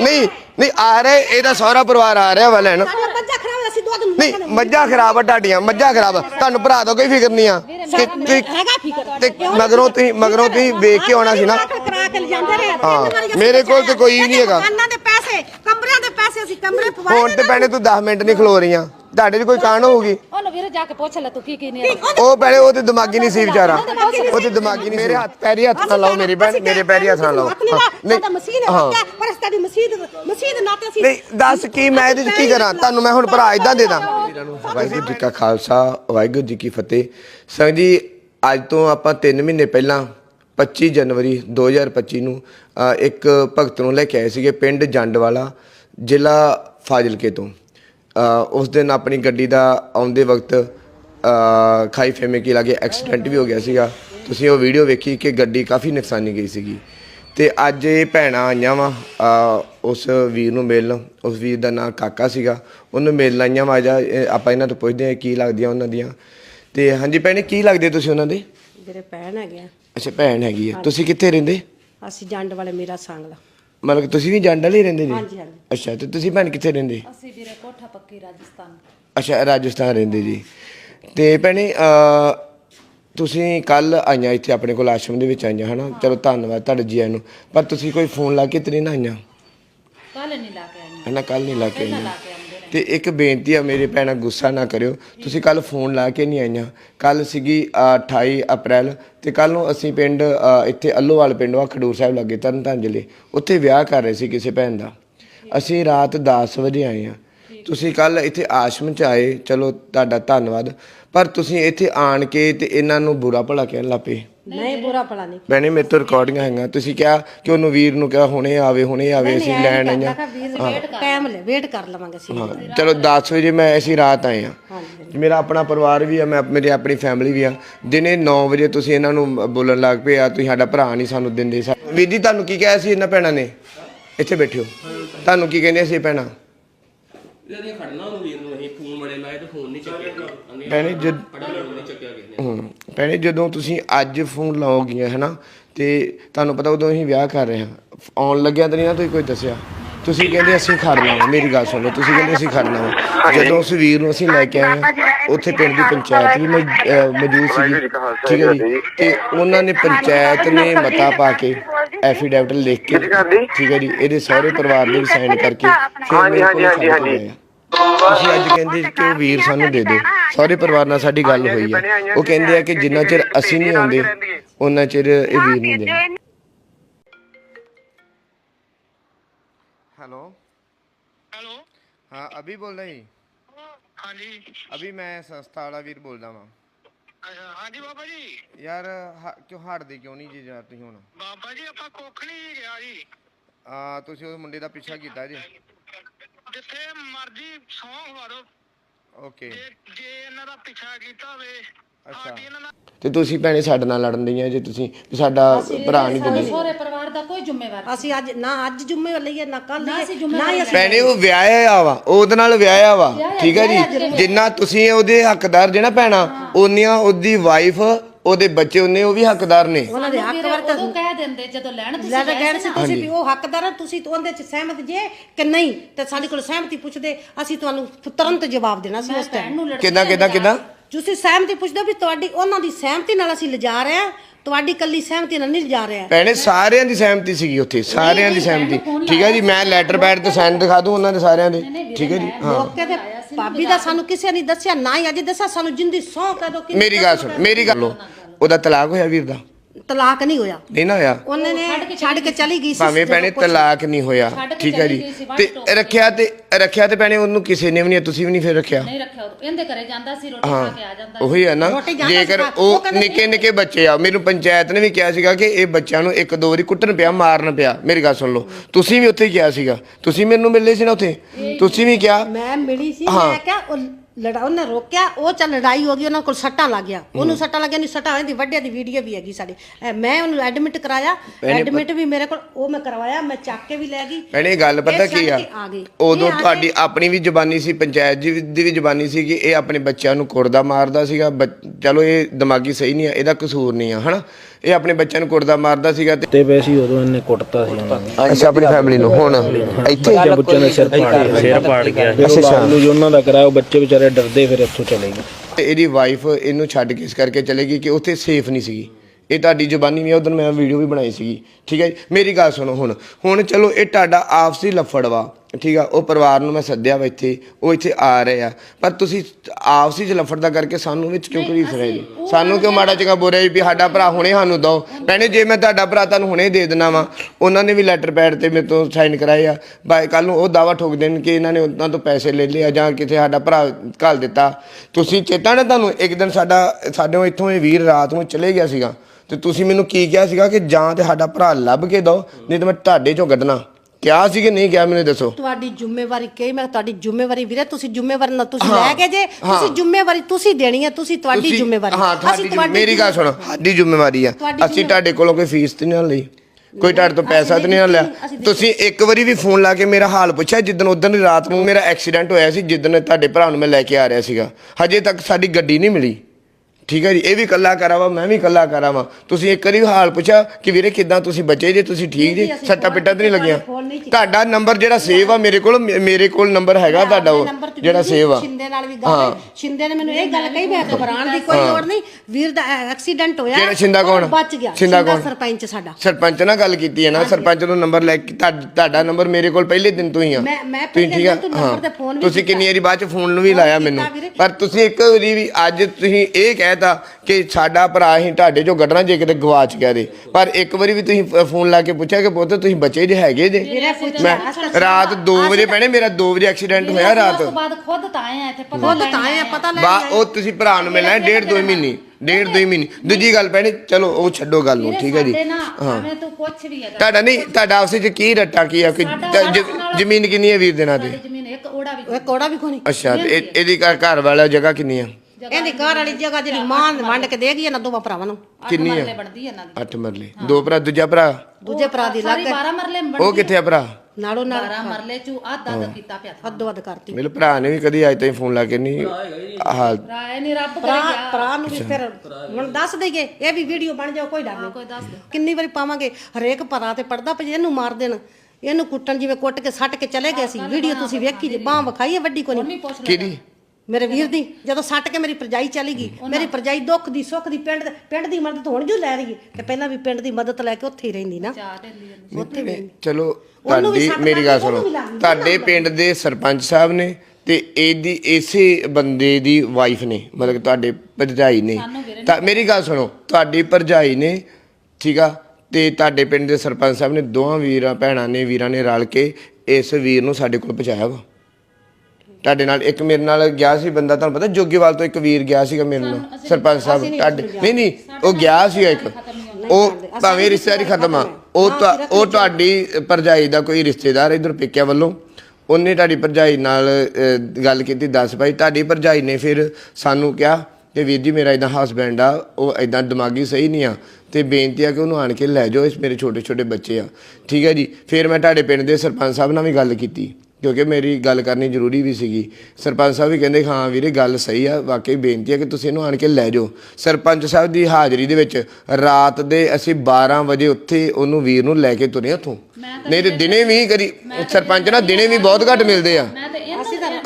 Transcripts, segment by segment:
ਨਹੀਂ ਨਹੀਂ ਆ ਰਹੇ ਇਹਦਾ ਸਹੁਰਾ ਪਰਿਵਾਰ ਆ ਰਿਹਾ ਵਾ ਲੈਣ ਸਾਡਾ ਬੱਚਾ ਖਰਾਬ ਅਸੀਂ ਦੋ ਨਹੀਂ ਮੱਝਾਂ ਖਰਾਬ ਆ ਤੁਹਾਡੀਆਂ ਮੱਝਾਂ ਖਰਾਬ ਆ। ਤੁਹਾਨੂੰ ਭਰਾ ਤੋਂ ਕੋਈ ਫਿਕਰ ਨਹੀਂ ਆ ਕਿ ਤੁਸੀਂ ਹੈਗਾ ਫਿਕਰ। ਤੇ ਮਗਰੋਂ ਤੁਸੀਂ ਮਗਰੋਂ ਤੁਸੀਂ ਵੇਖ ਕੇ ਆਉਣਾ ਸੀ ਨਾ। ਕਰਾ ਕੇ ਲਿਜਾਂਦੇ ਰਹੇ। ਹਾਂ, ਮੇਰੇ ਕੋਲ ਤੇ ਕੋਈ ਨਹੀਂ ਹੈਗਾ। ਮਕਾਨਾਂ ਦੇ ਪੈਸੇ ਕਮਰਿਆਂ ਦੇ ਪੈਸੇ ਅਸੀਂ ਕਮਰੇ ਪਵਾਏ ਫੋਨ ਤੇ ਭੈਣੇ ਤੂੰ 10 ਮਿੰਟ ਨਹੀਂ ਖਲੋ ਰਹੀਆਂ। ਤੁਹਾਡੇ 'ਚ ਕੋਈ ਕਾਣ ਹੋਊਗੀ। ਉਹਨੂੰ ਵੀਰੇ ਜਾ ਕੇ ਪੁੱਛ ਲੈ ਤੂੰ ਕੀ ਕੀ ਨਹੀਂ ਉਹ ਭੈਣੇ ਉਹ ਤੇ ਦਿਮਾਗੀ ਨਹੀਂ ਸੀ ਵਿਚਾਰਾ। ਉਹ ਤੇ ਦਿਮਾਗੀ ਨਹੀਂ ਮੇਰੇ ਹੱਥ ਪੈਰੀ ਹੱਥ ਨਾ ਲਾਓ ਮੇਰੀ ਭੈਣ ਮੇਰੇ ਪੈਰੀ ਹੱਥ ਨਾ ਲਾਓ। ਹਾਂ, ਨਹੀਂ ਮਸਜਿਦ ਹਾਂ ਹੈ। ਪਰ ਸਾਡੀ ਮਸਜਿਦ ਮਸਜਿਦ ਨਾਤੇ ਅਸੀਂ ਨਹੀਂ ਦੱਸ ਕੀ ਮੈਂ ਇਹਦੇ 'ਚ ਕੀ ਕਰਾਂ? ਤੁਹਾਨੂੰ ਮੈਂ ਹੁਣ ਭਰਾ ਇਦਾਂ ਦੇ ਦਾਂ। ਵਾਹਿਗੁਰੂ ਜੀ ਕਾ ਖਾਲਸਾ ਵਾਹਿਗੁਰੂ ਜੀ ਕੀ ਫਤਿਹ। ਸੰਗ ਜੀ ਅੱਜ ਤੋਂ ਆਪਾਂ 3 ਮਹੀਨੇ ਪਹਿਲਾਂ 25 ਜਨਵਰੀ 2025 ਨੂੰ ਇੱਕ ਭਗਤ ਨੂੰ ਲੈ ਕੇ ਆਏ ਸੀਗੇ ਪਿੰਡ ਜੰਡਵਾਲਾ ਜ਼ਿਲ੍ਹਾ ਫਾਜ਼ਿਲਕੇ ਤੋਂ। ਉਸ ਦਿਨ ਆਪਣੀ ਗੱਡੀ ਦਾ ਆਉਂਦੇ ਵਕਤ ਖਾਈ ਫੇਮੇ ਕੀ ਲਾਗੇ ਐਕਸੀਡੈਂਟ ਵੀ ਹੋ ਗਿਆ ਸੀਗਾ। ਤੁਸੀਂ ਉਹ ਵੀਡੀਓ ਵੇਖੀ ਕਿ ਗੱਡੀ ਕਾਫੀ ਨੁਕਸਾਨੀ ਗਈ ਸੀਗੀ। ਤੇ ਅੱਜ ਇਹ ਭੈਣਾਂ ਆਈਆਂ ਵਾ ਉਸ ਵੀਰ ਨੂੰ ਮਿਲਣ। ਉਸ ਵੀਰ ਦਾ ਨਾਂ ਕਾਕਾ ਸੀਗਾ। ਉਹਨੂੰ ਮਿਲਣ ਆਈਆਂ ਵਾ ਜਾ ਆਪਾਂ ਇਹਨਾਂ ਤੋਂ ਪੁੱਛਦੇ ਹਾਂ ਕੀ ਲੱਗਦੀਆਂ ਉਹਨਾਂ ਦੀਆਂ। ਤੇ ਹਾਂਜੀ ਭੈਣੇ ਕੀ ਲੱਗਦੇ ਤੁਸੀਂ ਉਹਨਾਂ ਦੇ? ਮੇਰੇ ਭੈਣ ਹੈਗੇ ਆ। ਅੱਛਾ ਭੈਣ ਹੈਗੀ ਆ। ਤੁਸੀਂ ਕਿੱਥੇ ਰਹਿੰਦੇ? ਅਸੀਂ ਜੰਡ ਵਾਲੇ ਮੇਰਾ ਸੰਗਲਾ ਮਤਲਬ ਕਿ ਤੁਸੀਂ ਵੀ ਜੰਡਲ ਹੀ ਰਹਿੰਦੇ ਜੀ? ਹਾਂਜੀ, ਹਾਂਜੀ। ਅੱਛਾ ਤੇ ਤੁਸੀਂ ਭੈਣ ਕਿੱਥੇ ਰਹਿੰਦੇ? ਅਸੀਂ ਵੀਰੇ ਕੋਠਾ ਪੱਕੀ ਰਾਜਸਥਾਨ। ਅੱਛਾ ਰਾਜਸਥਾਨ ਰਹਿੰਦੇ ਜੀ। ਤੇ ਭੈਣੇ ਅ, ਤੁਸੀਂ ਕੱਲ ਆਈਆਂ ਇੱਥੇ ਆਪਣੇ ਕੋਲ ਆਸ਼ਰਮ ਦੇ ਵਿੱਚ ਆਈਆਂ ਹਨਾ? ਚਲੋ ਧੰਨਵਾਦ ਤੁਹਾਡੇ ਜੀ ਆਇਆਂ ਨੂੰ। ਪਰ ਤੁਸੀਂ ਕੋਈ ਫੋਨ ਲਾ ਕੇ ਤੇ ਨਹੀਂ ਨਾ ਆਈਆਂ? ਕੱਲ ਨਹੀਂ ਲਾ ਕੇ ਆਈ ਹਨਾ ਕੱਲ ਨਹੀਂ ਲਾ ਕੇ ਆਈਆਂ। ਲਾ ਕੇ ਤੇ ਇੱਕ ਬੇਨਤੀ ਆ ਮੇਰੇ ਭੈਣਾਂ ਗੁੱਸਾ ਨਾ ਕਰਿਓ। ਤੁਸੀਂ ਕੱਲ ਫੋਨ ਲਾ ਕੇ ਨਹੀਂ ਆਈਆਂ। ਕੱਲ ਸੀਗੀ ਅ, 28 ਅਪ੍ਰੈਲ ਤੇ ਕੱਲ ਨੂੰ ਅਸੀਂ ਪਿੰਡ ਇੱਥੇ ਅੱਲੋਵਾਲ ਪਿੰਡ ਵਾ ਖਡੂਰ ਸਾਹਿਬ ਲੱਗੇ ਤਰਨਤਾਰਨ ਜ਼ਿਲ੍ਹੇ ਉੱਥੇ ਵਿਆਹ ਕਰ ਰਹੇ ਸੀ ਕਿਸੇ ਭੈਣ ਦਾ। ਅਸੀਂ ਰਾਤ 10 ਵਜੇ ਆਏ ਆ। ਤੁਸੀਂ ਕੱਲ ਇੱਥੇ ਆਸ਼ਰਮ ਚ ਆਏ। ਚਲੋ ਤੁਹਾਡਾ ਧੰਨਵਾਦ। ਪਰ ਤੁਸੀਂ ਇੱਥੇ ਆਣ ਕੇ ਤੇ ਇਹਨਾਂ ਨੂੰ ਬੁਰਾ ਭਲਾ ਕਹਿਣ ਲੱਪੇ ਨਹੀਂ ਬੁਰਾ ਭਲਾ ਨਹੀਂ। ਭੈਣੇ ਮੇਰੇ ਤੋਂ ਰਿਕਾਰਡਿੰਗਾਂ ਹੈਗੀਆਂ। ਤੁਸੀਂ ਕਿਹਾ ਕਿ ਉਹਨੂੰ ਵੀਰ ਨੂੰ ਕਿਹਾ ਹੁਣੇ ਆਵੇ ਹੁਣੇ ਆਵੇ ਅਸੀਂ ਲੈਣ ਆਈਆਂ। ਟਾਈਮ ਲੈ ਵੇਟ ਕਰ ਲਵਾਂਗੇ ਅਸੀਂ। ਹਾਂ ਚਲੋ 10 ਵਜੇ ਮੈਂ ਅਸੀਂ ਰਾਤ ਆਏ ਆ ਮੇਰਾ ਆਪਣਾ ਪਰਿਵਾਰ ਵੀ ਆ ਮੈਂ ਮੇਰੀ ਆਪਣੀ ਫੈਮਿਲੀ ਵੀ ਆ। ਦਿਨੇ 9 ਵਜੇ ਤੁਸੀਂ ਇਹਨਾਂ ਨੂੰ ਬੋਲਣ ਲੱਗ ਪਏ ਆ ਤੁਸੀਂ ਸਾਡਾ ਭਰਾ ਨਹੀਂ ਸਾਨੂੰ ਦਿੰਦੇ। ਸਾ ਵੀਰ ਜੀ ਤੁਹਾਨੂੰ ਕੀ ਕਿਹਾ ਸੀ ਇਹਨਾਂ ਭੈਣਾਂ ਨੇ? ਇੱਥੇ ਬੈਠਿਓ। ਤੁਹਾਨੂੰ ਕੀ ਕਹਿੰਦੇ ਸੀ ਭੈਣਾਂ? ਇਹਨੇ ਖੜਨਾ ਉਹਨੂੰ ਵੀਰ ਨੂੰ ਅਸੀਂ ਫੋਨ ਬੜੇ ਲਾਏ ਤੇ ਫੋਨ ਨਹੀਂ ਚੱਕਿਆ। ਭੈਣੇ ਜਦ ਹੂੰ ਭੈਣੇ ਜਦੋਂ ਤੁਸੀਂ ਅੱਜ ਫੋਨ ਲਾਓਗੀਆਂ ਹਨਾ ਤੇ ਤੁਹਾਨੂੰ ਪਤਾ ਉਦੋਂ ਅਸੀਂ ਵਿਆਹ ਕਰ ਰਹੇ ਹਾਂ। ਆਉਣ ਲੱਗਿਆ ਤਾਂ ਨਹੀਂ ਨਾ ਤੁਸੀਂ ਕੋਈ ਦੱਸਿਆ। ਤੁਸੀਂ ਕਹਿੰਦੇ ਅਸੀਂ ਖੜਨਾ ਵਾ ਮੇਰੀ ਗੱਲ ਸੁਣੋ ਤੁਸੀਂ ਕਹਿੰਦੇ ਅਸੀਂ ਖੜਨਾ ਵਾ ਜਦੋਂ ਉਸ ਵੀਰ ਨੂੰ ਅਸੀਂ ਲੈ ਕੇ ਆਏ ਹਾਂ, ਉੱਥੇ ਪਿੰਡ ਦੀ ਪੰਚਾਇਤ ਵੀ ਅਹ ਮੌਜੂਦ ਸੀਗੀ। ਠੀਕ ਹੈ ਜੀ? ਤੇ ਉਹਨਾਂ ਨੇ ਪੰਚਾਇਤ ਨੇ ਮਤਾ ਪਾ ਕੇ ਐਫੀਡੈਵਿਟ ਲਿਖ ਕੇ ਠੀਕ ਹੈ ਜੀ ਇਹਦੇ ਸਾਰੇ ਪਰਿਵਾਰ ਨੇ ਵੀ ਸਾਈਨ ਕਰਕੇ ਹਾਂਜੀ ਹਾਂਜੀ ਹਾਂਜੀ ਹਾਂਜੀ। ਅਸੀਂ ਅੱਜ ਕਹਿੰਦੇ ਕਿ ਵੀਰ ਸਾਨੂੰ ਦੇ ਦਿਓ। ਸਾਰੇ ਪਰਿਵਾਰ ਨਾਲ ਸਾਡੀ ਗੱਲ ਹੋਈ ਹੈ ਉਹ ਕਹਿੰਦੇ ਆ ਕਿ ਜਿੰਨਾ ਚਿਰ ਅਸੀਂ ਨਹੀਂ ਆਉਂਦੇ ਉਹਨਾਂ ਚਿਰ ਇਹ ਵੀਰ ਨਹੀਂ ਦੇਣਾ। ਹੈਲੋ। ਹੈਲੋ। ਹਾਂ ਅਭੀ ਬੋਲਦਾ ਜੀ? ਹਾਂਜੀ। ਅਭੀ ਮੈਂ ਸੰਸਥਾ ਵਾਲਾ ਵੀਰ ਬੋਲਦਾ ਵਾਂ। ਹਾਂਜੀ ਬਾਬਾ ਜੀ। ਯਾਰ ਕਿਉਂ ਹਟਦੇ ਕਿਉਂ ਨਹੀਂ ਜੀ ਯਾਰ ਤੁਸੀਂ ਹੁਣ? ਬਾਬਾ ਜੀ ਆਪਾਂ ਕੋਖਣੀ ਗਿਆ ਜੀ। ਆ ਤੁਸੀਂ ਉਸ ਮੁੰਡੇ ਦਾ ਪਿੱਛਾ ਕੀਤਾ ਜੀ। ਜਿੱਥੇ ਮਰਜ਼ੀ ਸੌਂ ਖਵਾ ਦਿਓ ਓਕੇ ਜੇ ਜੇ ਇਹਨਾਂ ਦਾ ਪਿੱਛਾ ਕੀਤਾ ਹੋਵੇ ਅੱਛਾ। ਸਾਡੀ ਇਹਨਾਂ ਨਾਲ ਤੇ ਤੁਸੀਂ ਭੈਣੇ ਸਾਡੇ ਨਾਲ ਲੜਨ ਦੀਆਂ ਜੇ ਤੁਸੀਂ ਵੀ ਸਾਡਾ ਭਰਾ ਨਹੀਂ ਦਿੰਦੇ ਸਹੁਰੇ ਪਰਿਵਾਰ ਦਾ ਕੋਈ ਜ਼ਿੰਮੇਵਾਰ ਅਸੀਂ ਅੱਜ ਨਾ ਅੱਜ ਜੁੰਮੇ ਲਈਏ ਨਾ ਕੱਲ ਨਾ ਲਈਏ ਅਸੀਂ ਨਾ ਜ਼ਿੰਮੇਵਾਰੀ ਹੀ ਅਸੀਂ ਭੈਣੇ ਉਹ ਵਿਆਹਿਆ ਆ ਵਾ ਉਹ ਉਹਦੇ ਨਾਲ ਵਿਆਹਿਆ ਵਾ ਠੀਕ ਹੈ ਜੀ? ਜਿੰਨਾ ਤੁਸੀਂ ਉਹਦੇ ਹੱਕਦਾਰ ਜੇ ਨਾ ਭੈਣਾ ਉਨੀਆਂ ਉਹਦੀ ਵਾਈਫ ਉਹਦੇ ਬੱਚੇ ਉਹਨੇ ਉਹ ਵੀ ਹੱਕਦਾਰ ਨੇ। ਉਹਨਾਂ ਦੇ ਹੱਕ ਵੀਰੇ ਵਰਤ ਉਦੋਂ ਕਹਿ ਦਿੰਦੇ ਜਦੋਂ ਲੈਣ ਤੁਸੀਂ ਲੈ ਤਾਂ ਗਏ ਗੈਰ ਸੀ ਤੁਸੀਂ ਵੀ ਉਹ ਹੱਕਦਾਰ ਆ ਤੁਸੀਂ ਤਾਂ ਉਹਦੇ ਚ ਸਹਿਮਤ ਜੇ ਕਿ ਨਹੀਂ ਤੇ ਸਾਡੇ ਕੋਲ ਸਹਿਮਤੀ ਪੁੱਛਦੇ ਅਸੀਂ ਤੁਹਾਨੂੰ ਤੁਰੰਤ ਜਵਾਬ ਦੇਣਾ ਸੀ ਉਸ ਭੈਣ ਟਾਈਮ ਨੂੰ ਲੜਕੀ ਕਿਦਾਂ ਕਿਦਾਂ ਕਿਦਾਂ? ਤੁਸੀਂ ਸਹਿਮਤੀ ਪੁੱਛਦੇ ਹੋ ਵੀ ਤੁਹਾਡੀ ਉਹਨਾਂ ਦੀ ਸਹਿਮਤੀ ਨਾਲ ਅਸੀਂ ਲਿਜਾ ਰਹੇ ਹਾਂ ਤੁਹਾਡੀ ਕੱਲੀ ਸਹਿਮਤੀ ਨਾਲ ਨਹੀਂ ਲਿਜਾ ਰਹੇ। ਭੈਣੇ ਸਾਰਿਆਂ ਦੀ ਸਹਿਮਤੀ ਸੀਗੀ ਉੱਥੇ ਸਾਰਿਆਂ ਦੀ ਸਹਿਮਤੀ। ਠੀਕ ਹੈ ਜੀ ਮੈਂ ਲੈਟਰ ਪੈਡ ਤੇ ਸਾਈਨ ਦਿਖਾ ਦੂੰ ਉਹਨਾਂ ਦੇ ਸਾਰਿਆਂ ਦੇ। ਠੀਕ ਹੈ ਜੀ? ਹਾਂ। ਮੌਕੇ ਤੇ ਭਾਬੀ ਦਾ ਸਾਨੂੰ ਕਿਸੇ ਨੇ ਦੱਸਿਆ ਨਾ ਹੀ ਅੱਜ ਦੱਸਿਆ ਸਾਨੂੰ ਜਿੰਦੀ ਸੌ ਕਹਿ ਦੋ ਮੇਰੀ ਗੱਲ ਸੁਣ ਮੇਰੀ ਗੱਲ ਉਹਦਾ ਤਲਾਕ ਹੋਇਆ ਵੀਰ ਦਾ। ਤਲਾਕ ਨਹੀਂ ਹੋਇਆ। ਨਹੀਂ ਨਾ ਹੋਇਆ। ਉਹਨੇ ਨੇ ਛੱਡ ਕੇ ਚਲੀ ਗਈ ਸੀ ਭਾਵੇਂ ਜਦੋਂ ਭੈਣੇ ਕੁਛ- ਤਲਾਕ ਨਹੀਂ ਹੋਇਆ। ਛੱਡ ਕੇ ਠੀਕ ਹੈ ਚਲੀ ਜੀ। ਗਈ ਸੀ, ਬਾਅਦ ਤੇ। ਰੱਖਿਆ ਤੇ ਰੱਖਿਆ ਤੇ ਭੈਣੇ ਉਹਨੂੰ ਕਿਸੇ ਨੇ ਵੀ ਨਹੀਂ ਤੁਸੀਂ ਵੀ ਨਹੀਂ ਫਿਰ ਰੱਖਿਆ। ਨਹੀਂ ਰੱਖਿਆ ਉਦੋਂ। ਇਹਦੇ ਘਰੇ ਜਾਂਦਾ ਸੀ ਰੋਟੀ ਖਾ ਕੇ ਆ ਜਾਂਦਾ ਸੀ। ਉਹੀ ਹੈ ਨਾ। ਰੋਟੀ ਜਾਂਦਾ ਜੇਕਰ ਸੀਗਾ, ਉਹ ਉਹ ਕਹਿੰਦੇ ਨਿੱਕੇ ਨਿੱਕੇ ਬੱਚੇ ਆ ਮੈਨੂੰ ਪੰਚਾਇਤ ਨੇ ਵੀ ਕਿਹਾ ਸੀਗਾ ਕਿ ਇਹ ਬੱਚਿਆਂ ਨੂੰ ਇੱਕ ਦੋ ਵਾਰੀ ਕੁੱਟਣ ਪਿਆ ਮਾਰਨ ਪਿਆ। ਮੇਰੀ ਗੱਲ ਸੁਣ ਲਓ। ਤੁਸੀਂ ਵੀ ਉੱਥੇ ਹੀ ਕਿਹਾ ਸੀਗਾ। ਤੁਸੀਂ ਮੈਨੂੰ ਮਿਲੇ ਸੀ ਨਾ ਉੱਥੇ। ਤੁਸੀਂ ਵੀ ਕਿਹਾ। ਮੈਂ ਮਿਲੀ ਸੀ। ਮੈਂ ਕਿਹਾ ਉਹ ਲੜਾ ਉਹਨੇ ਰੋਕਿਆ ਉਹ ਚੱਲ ਲੜਾਈ ਹੋ ਗਈ ਉਹਨਾਂ ਕੋਲ ਸੱਟਾਂ ਲੱਗ ਗਿਆ। ਉਹਨੂੰ ਸੱਟਾਂ ਲੱਗਿਆ ਨਹੀਂ ਸੱਟਾਂ ਹੋਈ ਦੀ ਵੱਡਿਆਂ ਦੀ ਵੀਡੀਓ ਵੀ ਹੈਗੀ ਸਾਡੇ। ਐ ਮੈਂ ਉਹਨੂੰ ਐਡਮਿਟ ਕਰਾਇਆ ਐਡਮਿਟ ਵੀ ਮੇਰੇ ਕੋਲ ਉਹ ਮੈਂ ਕਰਵਾਇਆ ਮੈਂ ਚੱਕ ਕੇ ਵੀ ਲੈ ਗਈ। ਭੈਣੇ ਗੱਲ ਪਤਾ ਕੀ ਆ। ਉਦੋਂ ਤੁਹਾਡੀ ਆਪਣੀ ਵੀ ਜ਼ਬਾਨੀ ਸੀ ਪੰਚਾਇਤ ਜੀ ਦੀ ਵੀ ਜ਼ਬਾਨੀ ਸੀ ਕਿ ਇਹ ਆਪਣੇ ਬੱਚਿਆਂ ਨੂੰ ਕੁੜਦਾ ਮਾਰਦਾ ਸੀਗਾ ਚਲੋ ਇਹ ਦਿਮਾਗੀ ਸਹੀ ਨਹੀਂ ਆ ਇਹਦਾ ਕਸੂਰ ਨਹੀਂ ਆ ਹਨਾ? ਇਹ ਆਪਣੇ ਬੱਚਿਆਂ ਨੂੰ ਕੁੱਟਦਾ ਮਾਰਦਾ ਸੀਗਾ ਤੇ ਤੇ ਪਏ ਸੀ ਉਦੋਂ ਇਹਨੇ ਕੁੱਟਤਾ ਸੀ ਉਹਨਾਂ ਨੂੰ। ਅੱਛਾ ਆਪਣੀ ਫੈਮਿਲੀ ਨੂੰ ਹੁਣ ਇੱਥੇ ਬੱਚੇ ਬੱਚਿਆਂ ਦੇ ਸਿਰ ਪਾੜ ਗਿਆ। ਸਿਰ ਪਾੜ ਗਿਆ। ਉਹ ਬਾਬਲੂ ਜੀ ਉਹਨਾਂ ਦਾ ਕਰਾਇਆ ਉਹ ਬੱਚੇ ਵਿਚਾਰੇ ਡਰਦੇ ਫਿਰ ਇੱਥੋਂ ਚਲੇ ਗਏ। ਤੇ ਇਹਦੀ ਵਾਈਫ ਇਹਨੂੰ ਛੱਡ ਕੇ ਇਸ ਕਰਕੇ ਚਲੇ ਗਈ ਕਿ ਉੱਥੇ ਸੇਫ ਨਹੀਂ ਸੀਗੀ। ਇਹ ਤੁਹਾਡੀ ਜ਼ੁਬਾਨੀ ਵੀ ਉਦੋਂ ਮੈਂ ਵੀਡੀਓ ਵੀ ਬਣਾਈ ਸੀਗੀ। ਠੀਕ ਹੈ ਜੀ? ਮੇਰੀ ਗੱਲ ਸੁਣੋ ਹੁਣ। ਹੁਣ ਚਲੋ ਇਹ ਤੁਹਾਡਾ ਆਪਸੀ ਲਫੜ ਵਾ। ਠੀਕ ਆ ਉਹ ਪਰਿਵਾਰ ਨੂੰ ਮੈਂ ਸੱਦਿਆ ਵਾ ਇੱਥੇ ਉਹ ਇੱਥੇ ਆ ਰਹੇ ਆ। ਪਰ ਤੁਸੀਂ ਆਪਸੀ ਚ ਲਫੜ ਦਾ ਕਰਕੇ ਸਾਨੂੰ ਵਿੱਚ ਕਿਉਂ ਘਰੀਸ ਰਹੇ ਜੀ? ਸਾਨੂੰ ਕਿਉਂ ਮਾੜਾ ਚੰਗਾ ਬੋਲ ਰਹੇ ਵੀ ਸਾਡਾ ਭਰਾ ਹੁਣੇ ਸਾਨੂੰ ਦੋ ਭੈਣੇ ਜੇ ਮੈਂ ਤੁਹਾਡਾ ਭਰਾ ਤੁਹਾਨੂੰ ਹੁਣੇ ਦੇ ਦੇਣਾ ਵਾ ਉਹਨਾਂ ਨੇ ਵੀ ਲੈਟਰ ਪੈਡ ਤੇ ਮੇਰੇ ਤੋਂ ਸਾਈਨ ਕਰਾਏ ਆ। ਬਾਈ ਕੱਲ ਨੂੰ ਉਹ ਦਾਵਾ ਠੋਕ ਦੇਣ ਕਿ ਇਹਨਾਂ ਨੇ ਉਹਨਾਂ ਤੋਂ ਪੈਸੇ ਲੈ ਲਏ ਆ ਜਾਂ ਕਿਤੇ ਸਾਡਾ ਭਰਾ ਘੱਲ ਦਿੱਤਾ। ਤੁਸੀਂ ਚੇਤਾ ਨਾ ਤੁਹਾਨੂੰ ਇੱਕ ਦਿਨ ਸਾਡਾ ਸਾਡੇ ਇੱਥੋਂ ਇਹ ਵੀਰ ਰਾਤ ਨੂੰ ਚਲੇ ਗਿਆ ਸੀਗਾ ਤੇ ਤੁਸੀਂ ਮੈਨੂੰ ਕੀ ਕਿਹਾ ਸੀਗਾ ਕਿ ਜਾਂ ਤੇ ਸਾਡਾ ਭਰਾ ਲੱਭ ਕੇ ਦੋ ਨਹੀਂ ਤਾਂ ਮੈਂ ਤੁਹਾਡੇ ਚੋਂ ਕੱਢਣਾ। ਕਿਹਾ ਸੀ ਕਿ ਨਹੀਂ ਕਿਹਾ ਮੈਨੂੰ ਦੱਸੋ। ਤੁਹਾਡੀ ਜ਼ਿੰਮੇਵਾਰੀ ਕਹੀ ਮੈਂ ਤੁਹਾਡੀ ਜ਼ਿੰਮੇਵਾਰੀ ਵੀਰੇ ਤੁਸੀਂ ਜ਼ਿੰਮੇਵਾਰੀ ਨਾ ਤੁਸੀਂ ਲੈ ਕੇ ਜੇ। ਤੁਸੀਂ ਜ਼ਿੰਮੇਵਾਰੀ ਤੁਸੀਂ ਦੇਣੀ ਹੈ ਤੁਸੀਂ ਤੁਹਾਡੀ ਜ਼ਿੰਮੇਵਾਰੀ। ਹਾਂ ਤੁਹਾਡੀ ਮੇਰੀ ਗੱਲ ਸੁਣੋ ਸਾਡੀ ਜ਼ਿੰਮੇਵਾਰੀ ਆ। ਅਸੀਂ ਤੁਹਾਡੇ ਕੋਲੋਂ ਕੋਈ ਫੀਸ ਤੇ ਨਹੀਂ ਲਈ। ਕੋਈ ਤੁਹਾਡੇ ਤੋਂ ਪੈਸਾ ਤੇ ਨਹੀਂ ਲਿਆ। ਤੁਸੀਂ ਇੱਕ ਵਾਰੀ ਵੀ ਫੋਨ ਲਾ ਕੇ ਮੇਰਾ ਹਾਲ ਪੁੱਛਿਆ ਜਿੱਦਣ ਉਦੋਂ ਦੀ ਰਾਤ ਨੂੰ ਮੇਰਾ ਐਕਸੀਡੈਂਟ ਹੋਇਆ ਸੀ ਜਿੱਦਣ ਤੁਹਾਡੇ ਭਰਾ ਨੂੰ ਮੈਂ ਲੈ ਕੇ ਆ ਰਿਹਾ ਸੀਗਾ। ਹਜੇ ਤੱਕ ਸਾਡੀ ਗੱਡੀ ਨਹੀਂ ਮਿਲੀ। ਠੀਕ ਹੈ ਜੀ ਇਹ ਵੀ ਕੱਲਾ ਕਰਾਵਾ ਮੈਂ ਵੀ ਕੱਲਾ ਕਰਾਵਾ ਤੁਸੀਂ ਇੱਕ ਵਾਰੀ ਹਾਲ ਪੁੱਛਿਆ ਕਿ ਵੀਰੇ ਕਿਦਾਂ ਤੁਸੀਂ ਬਚੇ ਜੇ ਤੁਸੀਂ ਠੀਕ ਜੀ ਸੱਟਾ ਪਿੱਟਾ ਤੇ ਨਹੀਂ ਲੱਗੀਆਂ। ਤੁਹਾਡਾ ਨੰਬਰ ਜਿਹੜਾ ਸੇਵ ਆ ਮੇਰੇ ਕੋਲ ਮੇਰੇ ਕੋਲ ਨੰਬਰ ਹੈਗਾ ਤੁਹਾਡਾ ਉਹ ਜਿਹੜਾ ਸੇਵ ਆ ਸ਼ਿੰਦੇ ਨਾਲ ਵੀ ਗੱਲ। ਸ਼ਿੰਦੇ ਨੇ ਮੈਨੂੰ ਇਹ ਗੱਲ ਕਹੀ ਮੈਂ ਘਬਰਾਉਣ ਦੀ ਕੋਈ ਲੋੜ ਨਹੀਂ ਵੀਰ ਦਾ ਐਕਸੀਡੈਂਟ ਹੋਇਆ ਕਿਹੜਾ ਸ਼ਿੰਦਾ ਕੌਣ? ਬਚ ਗਿਆ ਸ਼ਿੰਦਾ ਕੌਣ? ਸਰਪੰਚ ਸਾਡਾ ਸਰਪੰਚ ਨਾਲ ਗੱਲ ਕੀਤੀ ਹੈ ਨਾ ਸਰਪੰਚ ਨੂੰ ਨੰਬਰ ਲੈ ਕੇ ਤੁਹਾ- ਤੁਹਾਡਾ ਨੰਬਰ ਮੇਰੇ ਕੋਲ ਪਹਿਲੇ ਦਿਨ ਤੋਂ ਹੀ ਆ ਮੈਂ- ਮੈਂ ਤੁਸੀਂ ਠੀਕ ਆ? ਦਿਨ ਤੋਂ ਨੰਬਰ ਹਾਂ। ਤੇ ਫੋਨ ਵੀ ਤੁਸੀਂ। ਕਿੰਨੀ ਵਾਰੀ ਬਾਅਦ ਚ ਫੋਨ ਨੂੰ ਵੀ ਲਾਇਆ ਮੈਨੂੰ। ਪਰ ਤੁਸੀਂ ਇੱਕ ਵਾਰੀ ਵੀ ਅੱਜ ਤੁਸੀਂ ਇਹ ਕਹਿਤਾ ਕਿ ਸਾਡਾ ਭਰਾ ਹੀ ਤੁਹਾਡੇ ਚੋਂ ਕੱਢਣਾ ਜੇ ਕਿਤੇ ਗਵਾਚ ਗਿਆ ਦੇ ਪਰ ਇੱਕ ਵਾਰੀ ਵੀ ਤੁਸੀਂ ਫ- ਫੋਨ ਲਾ ਕੇ ਪੁੱਛਿਆ ਕਿ ਪੁੱਤ ਤੁਸੀਂ ਬੱਚੇ ਜੇ ਹੈਗੇ ਜੇ? ਪੁੱਛਿਆ, ਮੈਂ ਤਾਂ ਰਾਤ 2 ਵਜੇ ਪੈਣੇ ਮੇਰਾ 2 ਵਜੇ ਐਕਸੀਡੈਂਟ ਹੋਇਆ ਰਾਤ। ਉਸ ਤੋਂ ਬਾਅਦ ਖੁਦ ਤਾਂ ਆਏ ਆ ਇੱਥੇ ਪਤਾ ਖੁਦ ਲੈਣ ਤਾਂ ਆਏ ਆ, ਆਏ ਆ। ਪਤਾ ਲੈ ਬਾ ਉਹ ਤੁਸੀਂ ਭਰਾ ਨੂੰ ਮਿਲਣਾ ਹੈ ਡੇਢ ਦੋ ਮਹੀਨੇ ਡੇਢ ਦੋ ਮਹੀਨੇ। ਦੂਜੀ ਗੱਲ ਪੈਣੀ ਚਲੋ ਉਹ ਛੱਡੋ ਗੱਲ ਨੂੰ ਠੀਕ ਹੈ ਜੀ। ਤੂੰ ਕੁਛ ਵੀ ਹੈਗਾ ਤੁਹਾਡਾ ਨਹੀਂ ਤੁਹਾਡਾ ਆਪਸੇ ਚ ਕੀ ਰੱਟਾ ਕੀ ਆ ਕਿ ਜ- ਜ਼ਮੀਨ ਕਿੰਨੀ ਹੈ ਵੀਰ ਦੇ ਨਾਂ ਤੇ? ਸਾਡੀ ਜ਼ਮੀਨ ਇੱਕ ਓੜਾ ਵੀ ਕੋੜਾ ਵੀ ਕੋਣੀ ਅੱਛਾ ਤੇ ਇਹ- ਇਹਦੀ ਘਰ ਘਰ ਵਾਲਾ ਜਗ੍ਹਾ ਕਿੰਨੀ ਆ? ਇਹਦੀ ਘਰ ਵਾਲੀ ਜਗ੍ਹਾ ਜਿਹੜੀ ਮਾਂ ਨੇ ਵੰਡ ਕੇ ਦੇ ਗਈ ਇਹਨਾਂ ਦੋਵਾਂ ਭਰਾਵਾਂ ਨੂੰ। ਕਿੰਨੀ ਮਰਲੇ ਆ ਬਣਦੀ ਇਹਨਾਂ ਦੀ। 8 ਮਰਲੇ। ਦੋ ਭਰਾ ਦੂਜਾ ਭਰਾ? ਦੂਜੇ ਭਰਾ ਦੀ ਲੱਗ ਸਾਰੀ 12 ਮਰਲੇ ਬਣਦੀ ਉਹ ਕਿੱਥੇ ਆ ਭਰਾ? ਨਾਲੋਂ ਨਾਲ 12 ਮਰਲੇ ਚ ਅੱਧ ਅੱਧ ਕੀਤਾ ਪਿਆ ਸੀ। ਅੱਧੋ ਅੱਧ ਕਰਤੀ। ਮੇਰੇ ਭਰਾ ਨੇ ਵੀ ਕਦੀ ਅੱਜ ਤਾਈਂ ਫੋਨ ਲਾ ਕੇ ਨਹੀਂ ਹਾਂ ਰਾਏ ਨਹੀਂ ਰੱਬ ਕਰੇ ਭਰਾ ਗਿਆ। ਭਰਾ ਨੂੰ ਵੀ ਫਿਰ ਹੁਣ ਦੱਸ ਦੇਗੇ ਇਹ ਵੀ ਵੀਡੀਓ ਬਣ ਜਾਓ ਕੋਈ ਡਰ ਨਹੀਂ। ਕੋਈ ਦੱਸ ਦੇ ਕਿੰਨੀ ਵਾਰੀ ਪਾਵਾਂਗੇ ਹਰੇਕ ਭਰਾ ਤੇ ਪੜਦਾ ਪਈ ਇਹਨੂੰ ਮਾਰ ਦੇਣ। ਇਹਨੂੰ ਕੁੱਟਣ ਜਿਵੇਂ ਕੁੱਟ ਕੇ ਸੱਟ ਕੇ ਚਲੇ ਗਏ ਸੀ। ਵੀਡੀਓ ਤੁਸੀਂ ਵੇਖੀ ਜੇ ਬਾਹ ਵਿਖਾਈ ਹੈ ਵੱਡੀ ਪੁੱਛ ਲੈ ਕਿਹਦੀ? ਮੇਰੇ ਵੀਰ ਦੀ ਜਦੋਂ ਸੱਟ ਕੇ ਮੇਰੀ ਪਰਜਾਈ ਚਲੀ ਗਈ ਮੇਰੀ ਪਰਜਾਈ ਦੁੱਖ ਦੀ ਸੁੱਖ ਦੀ ਪਿੰਡ ਪਿੰਡ ਦੀ ਮਦਦ ਹੁਣ ਜੋ ਲੈ ਰਹੀ ਹੈ। ਤੇ ਪਹਿਲਾਂ ਵੀ ਪਿੰਡ ਦੀ ਮਦਦ ਲੈ ਕੇ ਉੱਥੇ ਹੀ ਰਹਿੰਦੀ ਨਾ। ਉੱਥੇ ਵੀ ਚਲੋ ਉਹਨੂੰ ਵੀ ਤੁਹਾਡੀ ਸੱਟ ਮੇਰੀ ਗੱਲ ਲੱਗ ਸੁਣੋ ਉਹਨੂੰ ਵੀ ਲੱਗ ਗਈ, ਤੁਹਾਡੇ ਪਿੰਡ ਦੇ ਸਰਪੰਚ ਸਾਹਿਬ ਨੇ ਤੇ ਇਹਦੀ ਇਸੇ ਬੰਦੇ ਦੀ ਵਾਈਫ ਨੇ ਮਤਲਬ ਕਿ ਤੁਹਾਡੇ ਭਰਜਾਈ ਨੇ। ਤਾਂ ਮੇਰੀ ਗੱਲ ਸੁਣੋ ਤੁਹਾਡੀ ਭਰਜਾਈ ਨੇ ਠੀਕ ਆ ਤੇ ਤੁਹਾਡੇ ਪਿੰਡ ਦੇ ਸਰਪੰਚ ਸਾਹਿਬ ਨੇ ਦੋਹਾਂ ਵੀਰਾਂ ਭੈਣਾਂ ਨੇ ਵੀਰਾਂ ਨੇ ਰਲ ਕੇ ਇਸ ਵੀਰ ਨੂੰ ਸਾਡੇ ਕੋਲ ਪਹੁੰਚਾਇਆ ਵਾ। ਤੁਹਾਡੇ ਨਾਲ ਇੱਕ ਮੇਰੇ ਨਾਲ ਗਿਆ ਸੀ ਬੰਦਾ ਤੁਹਾਨੂੰ ਪਤਾ ਜੋਗੀਵਾਲ ਤੋਂ ਇੱਕ ਵੀਰ ਗਿਆ ਸੀਗਾ ਮੇਰੇ ਨਾਲ ਸਰਪੰਚ ਸਾਹਿਬ ਤੁਹਾਡੇ ਨਹੀਂ ਨਹੀਂ ਉਹ ਗਿਆ ਸੀ ਇੱਕ। ਉਹ ਭਾਵੇਂ ਰਿਸ਼ਤੇਦਾਰੀ ਖਤਮ ਆ ਉਹ ਤੁਹਾ- ਉਹ ਤੁਹਾਡੀ ਭਰਜਾਈ ਦਾ ਕੋਈ ਰਿਸ਼ਤੇਦਾਰ ਇਧਰ ਪੇਕਿਆ ਵੱਲੋਂ? ਉਹਨੇ ਤੁਹਾਡੀ ਭਰਜਾਈ ਨਾਲ ਗੱਲ ਕੀਤੀ ਦੱਸ ਭਾਈ ਤੁਹਾਡੀ ਭਰਜਾਈ ਨੇ ਫਿਰ ਸਾਨੂੰ ਕਿਹਾ ਕਿ ਵੀਰ ਜੀ ਮੇਰਾ ਇਦਾਂ ਹਸਬੈਂਡ ਆ ਉਹ ਇਦਾਂ ਦਿਮਾਗੀ ਸਹੀ ਨਹੀਂ ਆ ਤੇ ਬੇਨਤੀ ਆ ਕਿ ਉਹਨੂੰ ਆਣ ਕੇ ਲੈ ਜਾਓ ਇਸ ਮੇਰੇ ਛੋਟੇ ਛੋਟੇ ਬੱਚੇ ਆ। ਠੀਕ ਹੈ ਜੀ ਫਿਰ ਮੈਂ ਤੁਹਾਡੇ ਪਿੰਡ ਦੇ ਸਰਪੰਚ ਸਾਹਿਬ ਨਾਲ ਵੀ ਗੱਲ ਕੀਤੀ। ਕਿਉਂਕਿ ਮੇਰੀ ਗੱਲ ਕਰਨੀ ਜ਼ਰੂਰੀ ਵੀ ਸੀਗੀ। ਸਰਪੰਚ ਸਾਹਿਬ ਵੀ ਕਹਿੰਦੇ ਹਾਂ ਵੀਰੇ ਗੱਲ ਸਹੀ ਆ। ਵਾਕਈ ਬੇਨਤੀ ਹੈ ਕਿ ਤੁਸੀਂ ਇਹਨੂੰ ਆਣ ਕੇ ਲੈ ਜਾਓ। ਸਰਪੰਚ ਸਾਹਿਬ ਦੀ ਹਾਜ਼ਰੀ ਦੇ ਵਿੱਚ ਰਾਤ ਦੇ ਅਸੀਂ 12 ਵਜੇ ਉੱਥੇ ਉਹਨੂੰ ਵੀਰ ਨੂੰ ਲੈ ਕੇ ਤੁਰੇ ਉੱਥੋਂ। ਨਹੀਂ ਤੇ ਦਿਨੇ ਵੀ ਕਰੀ। ਸਰਪੰਚ ਨਾ ਦਿਨੇ ਵੀ ਬਹੁਤ ਘੱਟ ਮਿਲਦੇ ਆ। ਮੈਂ ਤਾਂ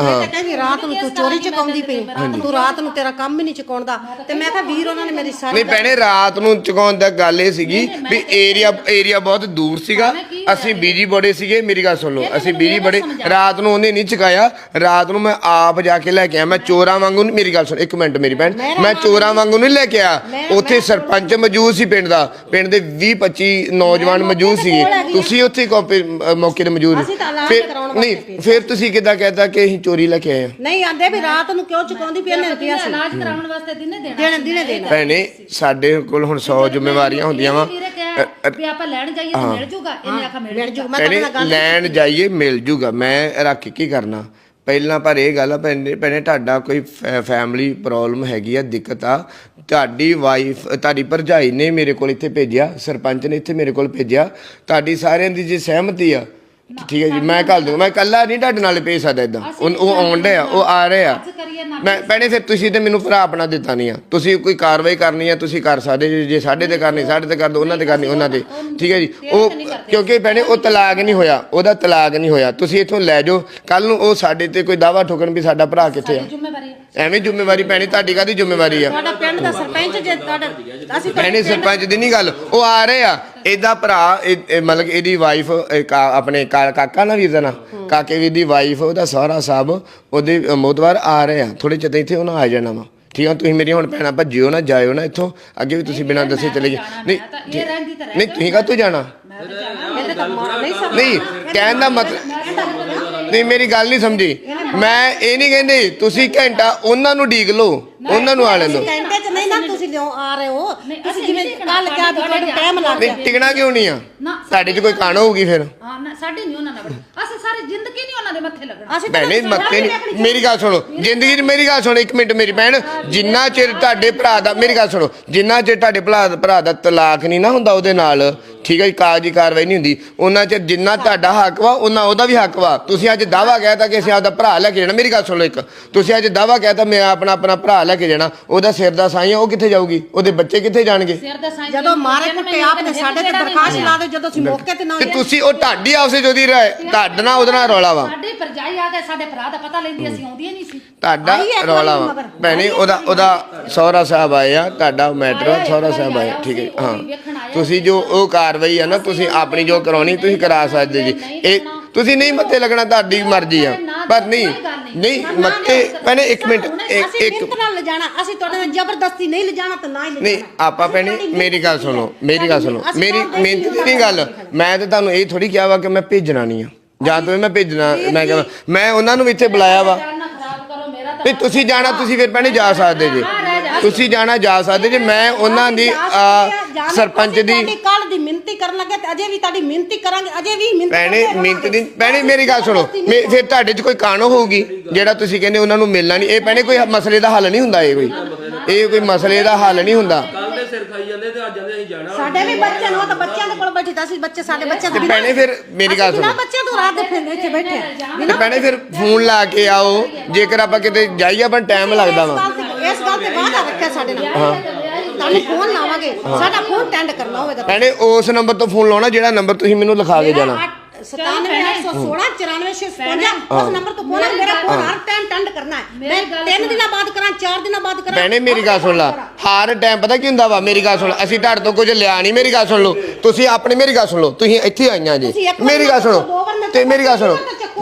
ਮੈਂ ਤਾਂ ਕਹਿੰਦੀ ਰਾਤ ਨੂੰ ਤੂੰ ਚੋਰੀ ਚਕਾਉਂਦੀ ਪਈ। ਤੂੰ ਰਾਤ ਨੂੰ ਤੇਰਾ ਕੰਮ ਹੀ ਨਹੀਂ ਚਕਾਉਂਦਾ। ਤੇ ਮੈਂ ਕਿਹਾ ਵੀਰ ਉਹਨਾਂ ਨੇ ਮੇਰੀ ਸਾਰੀ ਨਹੀਂ ਭੈਣੇ ਰਾਤ ਨੂੰ ਚੁਕਾਉਣ ਦਾ ਗੱਲ ਇਹ ਸੀਗੀ ਵੀ ਏਰੀਆ ਏਰੀਆ ਬਹੁਤ ਦੂਰ ਸੀਗਾ। ਅਸੀਂ ਬੀਜੀ ਬੜੇ ਸੀਗੇ ਮੇਰੀ ਗੱਲ ਸੁਣ ਲਓ। ਅਸੀਂ ਬੀਜੀ ਬੜੇ ਰਾਤ ਨੂੰ ਉਹਨੇ ਨਹੀਂ ਚੁਕਾਇਆ। ਰਾਤ ਨੂੰ ਮੈਂ ਆਪ ਜਾ ਕੇ ਲੈ ਕੇ ਆਇਆ। ਮੈਂ ਚੋਰਾਂ ਵਾਂਗੂ ਨਹੀਂ ਮੇਰੀ ਗੱਲ ਸੁਣ ਇੱਕ ਮਿੰਟ ਮੇਰੀ ਭੈਣ। ਮੈਂ ਚੋਰਾਂ ਵਾਂਗੂ ਨਹੀਂ ਲੈ ਕੇ ਆ ਉੱਥੇ ਸਰਪੰਚ ਮੌਜੂਦ ਸੀ ਪਿੰਡ ਦਾ। ਪਿੰਡ ਦੇ 20 25 ਨੌਜਵਾਨ ਮੌਜੂਦ ਸੀਗੇ। ਤੁਸੀਂ ਉੱਥੇ ਕਾਪੀ ਮੌਕੇ ਤੇ ਮੌਜੂਦ ਫਿਰ- ਨਹੀਂ ਫਿਰ ਤੁਸੀਂ ਕਿੱਦਾਂ ਕਹਿਤਾ ਕਿ ਅਸੀਂ ਚੋਰੀ ਲੈ ਕੇ ਆਏ ਆ। ਨਹੀਂ ਆਂਦੇ ਵੀ ਰਾਤ ਨੂੰ ਕਿਉਂ ਚਕਾਉਂਦੀ ਪਈ ਇਹਨੇ ਰੁਪਿਆ ਸੀ? ਇਲਾਜ ਕਰਾਉਣ ਵਾਸਤੇ ਦਿਨੇ ਦੇਣਾ ਦਿਨੇ ਦਿਨੇ ਦੇਣਾ। ਭੈਣੇ ਸਾਡੇ ਕੋਲ ਹੁਣ 100 ਜ਼ਿੰਮੇਵਾਰੀਆਂ ਹੁੰਦੀਆਂ ਵਾ। ਵੀਰੇ ਕਿਹਾ ਵੀ ਆਪਾਂ ਲੈਣ ਜਾਈਏ ਤਾਂ ਮਿਲ ਜੂਗਾ ਇਹਨੇ ਆਖਾ ਮਿਲ ਜੂਗਾ। ਮੈਂ ਤਾਂ ਭੈਣੇ ਲੈਣ ਜਾਈਏ ਮਿਲ ਜੂਗਾ। ਮੈਂ ਰੱਖ ਕੇ ਕੀ ਕਰਨਾ? ਪਹਿਲਾਂ ਪਰ ਇਹ ਗੱਲ ਆ ਭੈਣੇ ਭੈਣੇ ਤੁਹਾਡਾ ਕੋਈ ਫੈਮਿਲੀ ਪ੍ਰੋਬਲਮ ਹੈਗੀ ਆ ਦਿੱਕਤ ਆ। ਤੁਹਾਡੀ ਵਾਈਫ ਤੁਹਾਡੀ ਭਰਜਾਈ ਨੇ ਮੇਰੇ ਕੋਲ ਇੱਥੇ ਭੇਜਿਆ ਸਰਪੰਚ ਨੇ ਇੱਥੇ ਮੇਰੇ ਕੋਲ ਭੇਜਿਆ। ਤੁਹਾਡੀ ਸਾਰਿਆਂ ਦੀ ਜੇ ਸਹਿਮਤੀ ਆ ਠੀਕ ਹੈ ਜੀ ਮੈਂ ਕੱਲ ਦੂੰ ਮੈਂ ਕੱਲਾ ਨਹੀਂ ਤੁਹਾਡੇ ਨਾਲ ਭੇਜ ਸਕਦਾ ਇਦਾਂ ਉਹ ਆਉਣ ਡਿਆ ਉਹ ਆ ਰਹੇ। ਆ ਮੈਂ ਭੈਣੇ ਫਿਰ ਤੁਸੀਂ ਤੇ ਮੈਨੂੰ ਭਰਾ ਆਪਣਾ ਦਿੱਤਾ ਨਹੀਂ ਆ। ਤੁਸੀਂ ਕੋਈ ਕਾਰਵਾਈ ਕਰਨੀ ਆ ਤੁਸੀਂ ਕਰ ਸਕਦੇ ਜੇ- ਜੇ ਸਾਡੇ ਤੇ ਕਰਨੀ ਸਾਡੇ ਤੇ ਕਰ ਦੋ ਉਹਨਾਂ ਤੇ ਕਰਨੀ ਉਹਨਾਂ ਤੇ ਠੀਕ ਹੈ ਜੀ ਉਹ ਕਿਉਂਕਿ ਭੈਣੇ ਉਹ ਤਲਾਕ ਨਹੀਂ ਹੋਇਆ ਉਹਦਾ ਤਲਾਕ ਨਹੀਂ ਹੋਇਆ। ਤੁਸੀਂ ਇੱਥੋਂ ਲੈ ਜਾਓ। ਕੱਲ ਨੂੰ ਉਹ ਸਾਡੇ ਤੇ ਕੋਈ ਦਾਵਾ ਠੋਕਣ ਵੀ ਸਾਡਾ ਭਰਾ ਕਿੱਥੇ ਆ? ਜ਼ਿੰਮੇਵਾਰੀ ਐਵੇਂ ਜ਼ਿੰਮੇਵਾਰੀ ਪੈਣੀ ਤੁਹਾਡੀ ਕਾਦੀ ਜ਼ਿੰਮੇਵਾਰੀ ਆ? ਤੁਹਾਡਾ ਪਿੰਡ ਦਾ ਸਰਪੰਚ ਜੇ ਤੁਹਾਡਾ ਅਸੀਂ ਭੈਣੇ ਸਰਪੰਚ ਦੀ ਨਹੀਂ ਗੱਲ। ਉਹ ਆ ਰਹੇ ਆ। ਇਹਦਾ ਭਰਾ ਇਹ- ਇਹ ਮਤਲਬ ਕਿ ਇਹਦੀ ਵਾਈਫ ਆਪਣੇ ਕਾ- ਕਾਕਾ ਨਾ ਵੀਰ ਦਾ ਨਾ? ਕਾਕੇ ਵੀਰ ਦੀ ਵਾਈਫ ਉਹਦਾ ਸਹੁਰਾ ਸਾਹਿਬ ਉਹਦੇ ਮੋਦਵਾਰ ਆ ਰਹੇ ਆ। ਥੋੜੇ ਚਿਰ ਇੱਥੇ ਉਹਨਾਂ ਆ ਜਾਣਾ ਵਾ। ਠੀਕ ਆ ਤੁਸੀਂ ਮੇਰੀ ਹੁਣ ਭੈਣਾਂ ਭੱਜਿਓ ਨਾ ਜਾਇਓ ਨਾ ਇੱਥੋਂ। ਅੱਗੇ ਵੀ ਤੁਸੀਂ ਬਿਨਾਂ ਦੱਸੇ ਚਲੇ ਗਏ। ਨਹੀਂ ਤਾਂ ਨਹੀਂ ਤੁਸੀਂ ਜਾਣਾ। ਇਹਦੇ ਤਾਂ ਨਹੀਂ ਸਕਦਾ। ਨਹੀਂ ਕਹਿਣ ਦਾ ਮਤਲਬ ਨਹੀਂ ਮੇਰੀ ਗੱਲ ਨਹੀਂ ਸਮਝੀ। ਮੈਂ ਇਹ ਨਹੀਂ ਕਹਿੰਦੇ ਤੁਸੀਂ ਘੰਟਾ ਉਹਨਾਂ ਨੂੰ ਢੀਕ ਲਓ ਉਹਨਾਂ ਨੂੰ ਆ ਲੈਣ ਦਿਓ ਘੰਟੇ ਚ ਨਹੀਂ ਨਾ ਤੁਸੀਂ ਲਿਓ ਆ ਰਹੇ ਹੋ। ਤੁਸੀਂ ਜਿਵੇਂ ਕੱਲ ਕਿਹਾ ਵੀ ਤੁਹਾਨੂੰ ਟਾਈਮ ਲੱਗ ਗਿਆ। ਨਹੀਂ ਟਿਕਣਾ ਕਿਉਂ ਨਹੀਂ ਆ? ਤੁਹਾਡੇ 'ਚ ਕੋਈ ਕਾਣ ਹੋਊਗੀ ਫਿਰ। ਹਾਂ ਨਾ ਸਾਡੇ ਨਹੀਂ ਉਹਨਾਂ ਨਾਲ। ਅਸੀਂ ਸਾਰੇ ਜ਼ਿੰਦਗੀ ਨਹੀਂ ਉਹਨਾਂ ਦੇ ਮੱਥੇ ਲੱਗਣਾ। ਅਸੀਂ ਤਾਂ ਭੈਣੇ ਨਹੀਂ ਮੇਰੀ ਗੱਲ ਸੁਣੋ। ਜ਼ਿੰਦਗੀ 'ਚ ਮੇਰੀ ਗੱਲ ਸੁਣੋ ਇੱਕ ਮਿੰਟ ਮੇਰੀ ਭੈਣ। ਜਿੰਨਾ ਚਿਰ ਤੁਹਾਡੇ ਭਰਾ ਦਾ ਮੇਰੀ ਗੱਲ ਸੁਣੋ। ਜਿੰਨਾ ਚਿਰ ਤੁਹਾਡੇ ਭਰਾ ਭਰਾ ਦਾ ਤਲਾਕ ਨਹੀਂ ਨਾ ਹੁੰਦਾ ਉਹਦੇ ਨਾਲ ਠੀਕ ਹੈ ਜੀ ਕਾਗਜ਼ੀ ਕਾਰਵਾਈ ਨਹੀਂ ਹੁੰਦੀ। ਉਹਨਾਂ ਚਿਰ ਜਿੰਨਾ ਤੁਹਾਡਾ ਹੱਕ ਵਾ ਉਹਨਾਂ ਉਹਦਾ ਵੀ ਹੱਕ ਵਾ। ਤੁਸੀਂ ਅੱਜ ਦਾਵਾ ਕਹਿਤਾ ਕਿ ਅਸੀਂ ਆਪਦਾ ਭਰਾ ਲੈ ਕੇ ਜਾਣਾ। ਮੇਰੀ ਗੱਲ ਸੁਣੋ ਇੱਕ। ਤੁਸੀਂ ਅੱਜ ਦਾਵਾ ਕਹਿਤਾ ਮੈਂ ਆਪਣਾ ਆਪਣਾ ਭਰਾ ਲੈ ਕੇ ਜਾਣਾ। ਉਹਦਾ ਸਿਰ ਦਾ ਸਾਈ ਉਹ ਕਿੱਥੇ ਜਾਊਗੀ? ਉਹਦੇ ਬੱਚੇ ਕਿੱਥੇ ਜਾਣਗੇ? ਸਿਰ ਦਾ ਸਾਈਂ ਜਦੋਂ ਮਾਰੇ ਕੁੱਟੇ ਆਪ ਨੇ ਸਾਡੇ ਤੇ ਦਰਖਾਸਤ ਲਾ ਦੇ ਜਦੋਂ ਅਸੀਂ ਮੌਕੇ ਤੇ ਨਾ ਤੇ ਤੁਸੀਂ ਉਹ ਢਾਡੀ ਆਪਸੇ ਜੋਦੀ ਤੁਹਾਡਾ ਨਾਲ ਉਹਦੇ ਨਾਲ ਰੌਲਾ ਵਾ। ਸਾਡੇ ਪਰਜਾਈ ਆ ਕੇ ਸਾਡੇ ਭਰਾ ਦਾ ਪਤਾ ਲੈਂਦੀ ਅਸੀਂ ਆਉਂਦੀਆਂ ਨਹੀਂ ਸੀ। ਤੁਹਾਡਾ ਰੌਲਾ ਵਾ। ਭੈਣੇ ਉਹਦਾ ਉਹਦਾ ਸਹੁਰਾ ਸਾਹਿਬ ਆਏ ਆ ਤੁਹਾਡਾ ਮੈਟਰ ਸਹੁਰਾ ਸਾਹਿਬ ਆਏ ਠੀਕ ਹੈ। ਹਾਂ। ਤੁਸੀਂ ਜੋ ਉਹ ਕਾਰਵਾਈ ਆ ਨਾ ਤੁਸੀਂ ਆਪਣੀ ਜੋ ਕਰਾਉਣੀ ਤੁਸੀਂ ਕਰਾ ਸਕਦੇ ਜੀ। ਇਹ ਤੁਸੀਂ ਨਹੀਂ ਮੱਥੇ ਲੱਗਣਾ ਤੁਹਾਡੀ ਮਰਜ਼ੀ ਆ। ਪਰ ਨਹੀਂ ਨਹੀਂ। ਮੱਥੇ ਭੈਣੇ ਇੱਕ ਮਿੰਟ ਇੱਕ ਇੱਕ ਮਿੰਤ ਨਾਲ ਲਿਜਾਣਾ। ਅਸੀਂ ਤੁਹਾਡੇ ਨਾਲ ਜ਼ਬਰਦਸਤੀ ਨਹੀਂ ਲਿਜਾਣਾ ਤਾਂ ਨਾ ਹੀ ਲਿਜਾਣਾ। ਨਹੀਂ ਆਪਾਂ ਭੈਣੇ ਮੇਰੀ ਗੱਲ ਸੁਣੋ ਮੇਰੀ ਗੱਲ ਸੁਣੋ ਮੇਰੀ ਮਿਹਨਤ ਦੀ ਨਹੀਂ ਗੱਲ। ਮੈਂ ਤੇ ਤੁਹਾਨੂੰ ਇਹ ਥੋੜੀ ਕਿਹਾ ਵਾ ਕਿ ਮੈਂ ਭੇਜਣਾ ਨਹੀਂ ਆ। ਜਾਂ ਤਾਂ ਮੈਂ ਭੇਜਣਾ ਮੈਂ ਕਹਾਂ ਮੈਂ ਉਹਨਾਂ ਨੂੰ ਵੀ ਇੱਥੇ ਬੁਲਾਇਆ ਵਾ। ਨਹੀਂ ਤੁਸੀਂ ਜਾਣਾ ਤੁਸੀਂ ਫਿਰ ਭੈਣੇ ਜਾ ਸਕਦੇ ਜੀ। ਤੁਸੀਂ ਜਾਣਾ ਜਾ ਸਕਦੇ ਜੀ ਮੈਂ ਉਹਨਾਂ ਦੀ ਸਰਪੰਚ ਦੀ ਕੱਲ ਦੀ ਮਿੰਤੀ ਕਰਨ ਲੱਗੇ ਤੇ ਅਜੇ ਵੀ ਤੁਹਾਡੀ ਮਿੰਤੀ ਕਰਾਂਗੇ ਅਜੇ ਵੀ ਮਿੰਤੀ ਭੈਣੇ ਮਿੰਟ ਦੀ। ਭੈਣੇ ਮੇਰੀ ਗੱਲ ਸੁਣੋ। ਮੇ- ਫਿਰ ਤੁਹਾਡੇ 'ਚ ਕੋਈ ਕਾਣੋ ਹੋਊਗੀ ਜਿਹੜਾ ਤੁਸੀਂ ਕਹਿੰਦੇ ਉਹਨਾਂ ਨੂੰ ਮਿਲਣਾ ਨਹੀਂ। ਇਹ ਭੈਣੇ ਕੋਈ ਮਸਲੇ ਦਾ ਹੱਲ ਨਹੀਂ ਹੁੰਦਾ ਇਹ ਕੋਈ। ਇਹ ਕੋਈ ਮਸਲੇ ਦਾ ਹੱਲ ਨਹੀਂ ਹੁੰਦਾ। ਕੱਲ ਦੇ ਸਿਰ ਖਾਈ ਜਾਂਦੇ ਤੇ ਅੱਜ ਜਾਂਦੇ ਅਸੀਂ ਜਾਣਾ। ਸਾਡੇ ਵੀ ਬੱਚੇ ਨੇ ਉਹ ਤਾਂ ਬੱਚਿਆਂ ਦੇ ਕੋਲ ਬੈਠੇ ਤਾਂ ਅਸੀਂ ਬੱਚੇ ਸਾਡੇ ਬੱਚੇ ਤੇ ਭੈਣੇ ਫਿਰ ਮੇਰੀ ਗੱਲ ਬਿਨਾਂ ਸੁਣੋ। ਬੱਚਿਆਂ ਤੋਂ ਰਾਤ ਦੇ ਫਿਰ ਇੱਥੇ ਬੈਠੇ ਆ। ਤੇ ਭੈਣੇ ਫਿਰ ਫੋਨ ਲਾ ਕੇ ਆਓ। ਜੇਕਰ ਆਪਾਂ ਕਿਤੇ ਜਾਈਏ ਆਪਾਂ ਟਾਈਮ ਲੱਗਦਾ ਵਾ। ਇਸ ਗੱਲ ਤੇ ਵਾਅਦਾ ਰੱਖਿਆ ਸਾਡੇ ਨਾਲ। ਤੁਹਾਨੂੰ ਫੋਨ ਲਾਵਾਂਗੇ। ਸਾਡਾ ਫੋਨ ਟੈਂਡ ਕਰਨਾ ਹੋਵੇਗਾ ਭੈਣੇ ਉਸ ਨੰਬਰ ਤੋਂ ਫੋਨ ਲਾਉਣਾ ਜਿਹੜਾ ਨੰਬਰ ਤੁਸੀਂ ਮੈਨੂੰ ਲਿਖਾ ਕੇ ਜਾਣਾ। 9716 ਉਸ ਨੰਬਰ ਤੋਂ ਫੋਨ ਮੇਰਾ ਫੋਨ ਹਰ ਟਾਈਮ ਟੈਂਡ ਕਰਨਾ ਹੈ। ਮੈਂ ਤਿੰਨ ਦਿਨਾਂ ਬਾਅਦ ਕਰਾਂ ਚਾਰ ਦਿਨਾਂ ਬਾਅਦ ਕਰਾਂ। ਭੈਣੇ ਮੇਰੀ ਗੱਲ ਸੁਣ ਲਾ। ਹਰ ਟਾਈਮ ਪਤਾ ਕੀ ਹੁੰਦਾ ਵਾ ਮੇਰੀ ਗੱਲ ਸੁਣ ਅਸੀਂ ਤੁਹਾਡੇ ਤੋਂ ਕੁਝ ਲਿਆ ਨਹੀਂ ਮੇਰੀ ਗੱਲ ਸੁਣ ਲਓ। ਤੁਸੀਂ ਆਪਣੀ ਮੇਰੀ ਗੱਲ ਸੁਣ ਲਓ ਤੁਸੀਂ ਇੱਥੇ ਆਈਆਂ ਜੀ। ਮੇਰੀ ਗੱਲ ਸੁਣੋ ਤੇ ਮੇਰੀ ਗੱਲ ਸੁਣੋ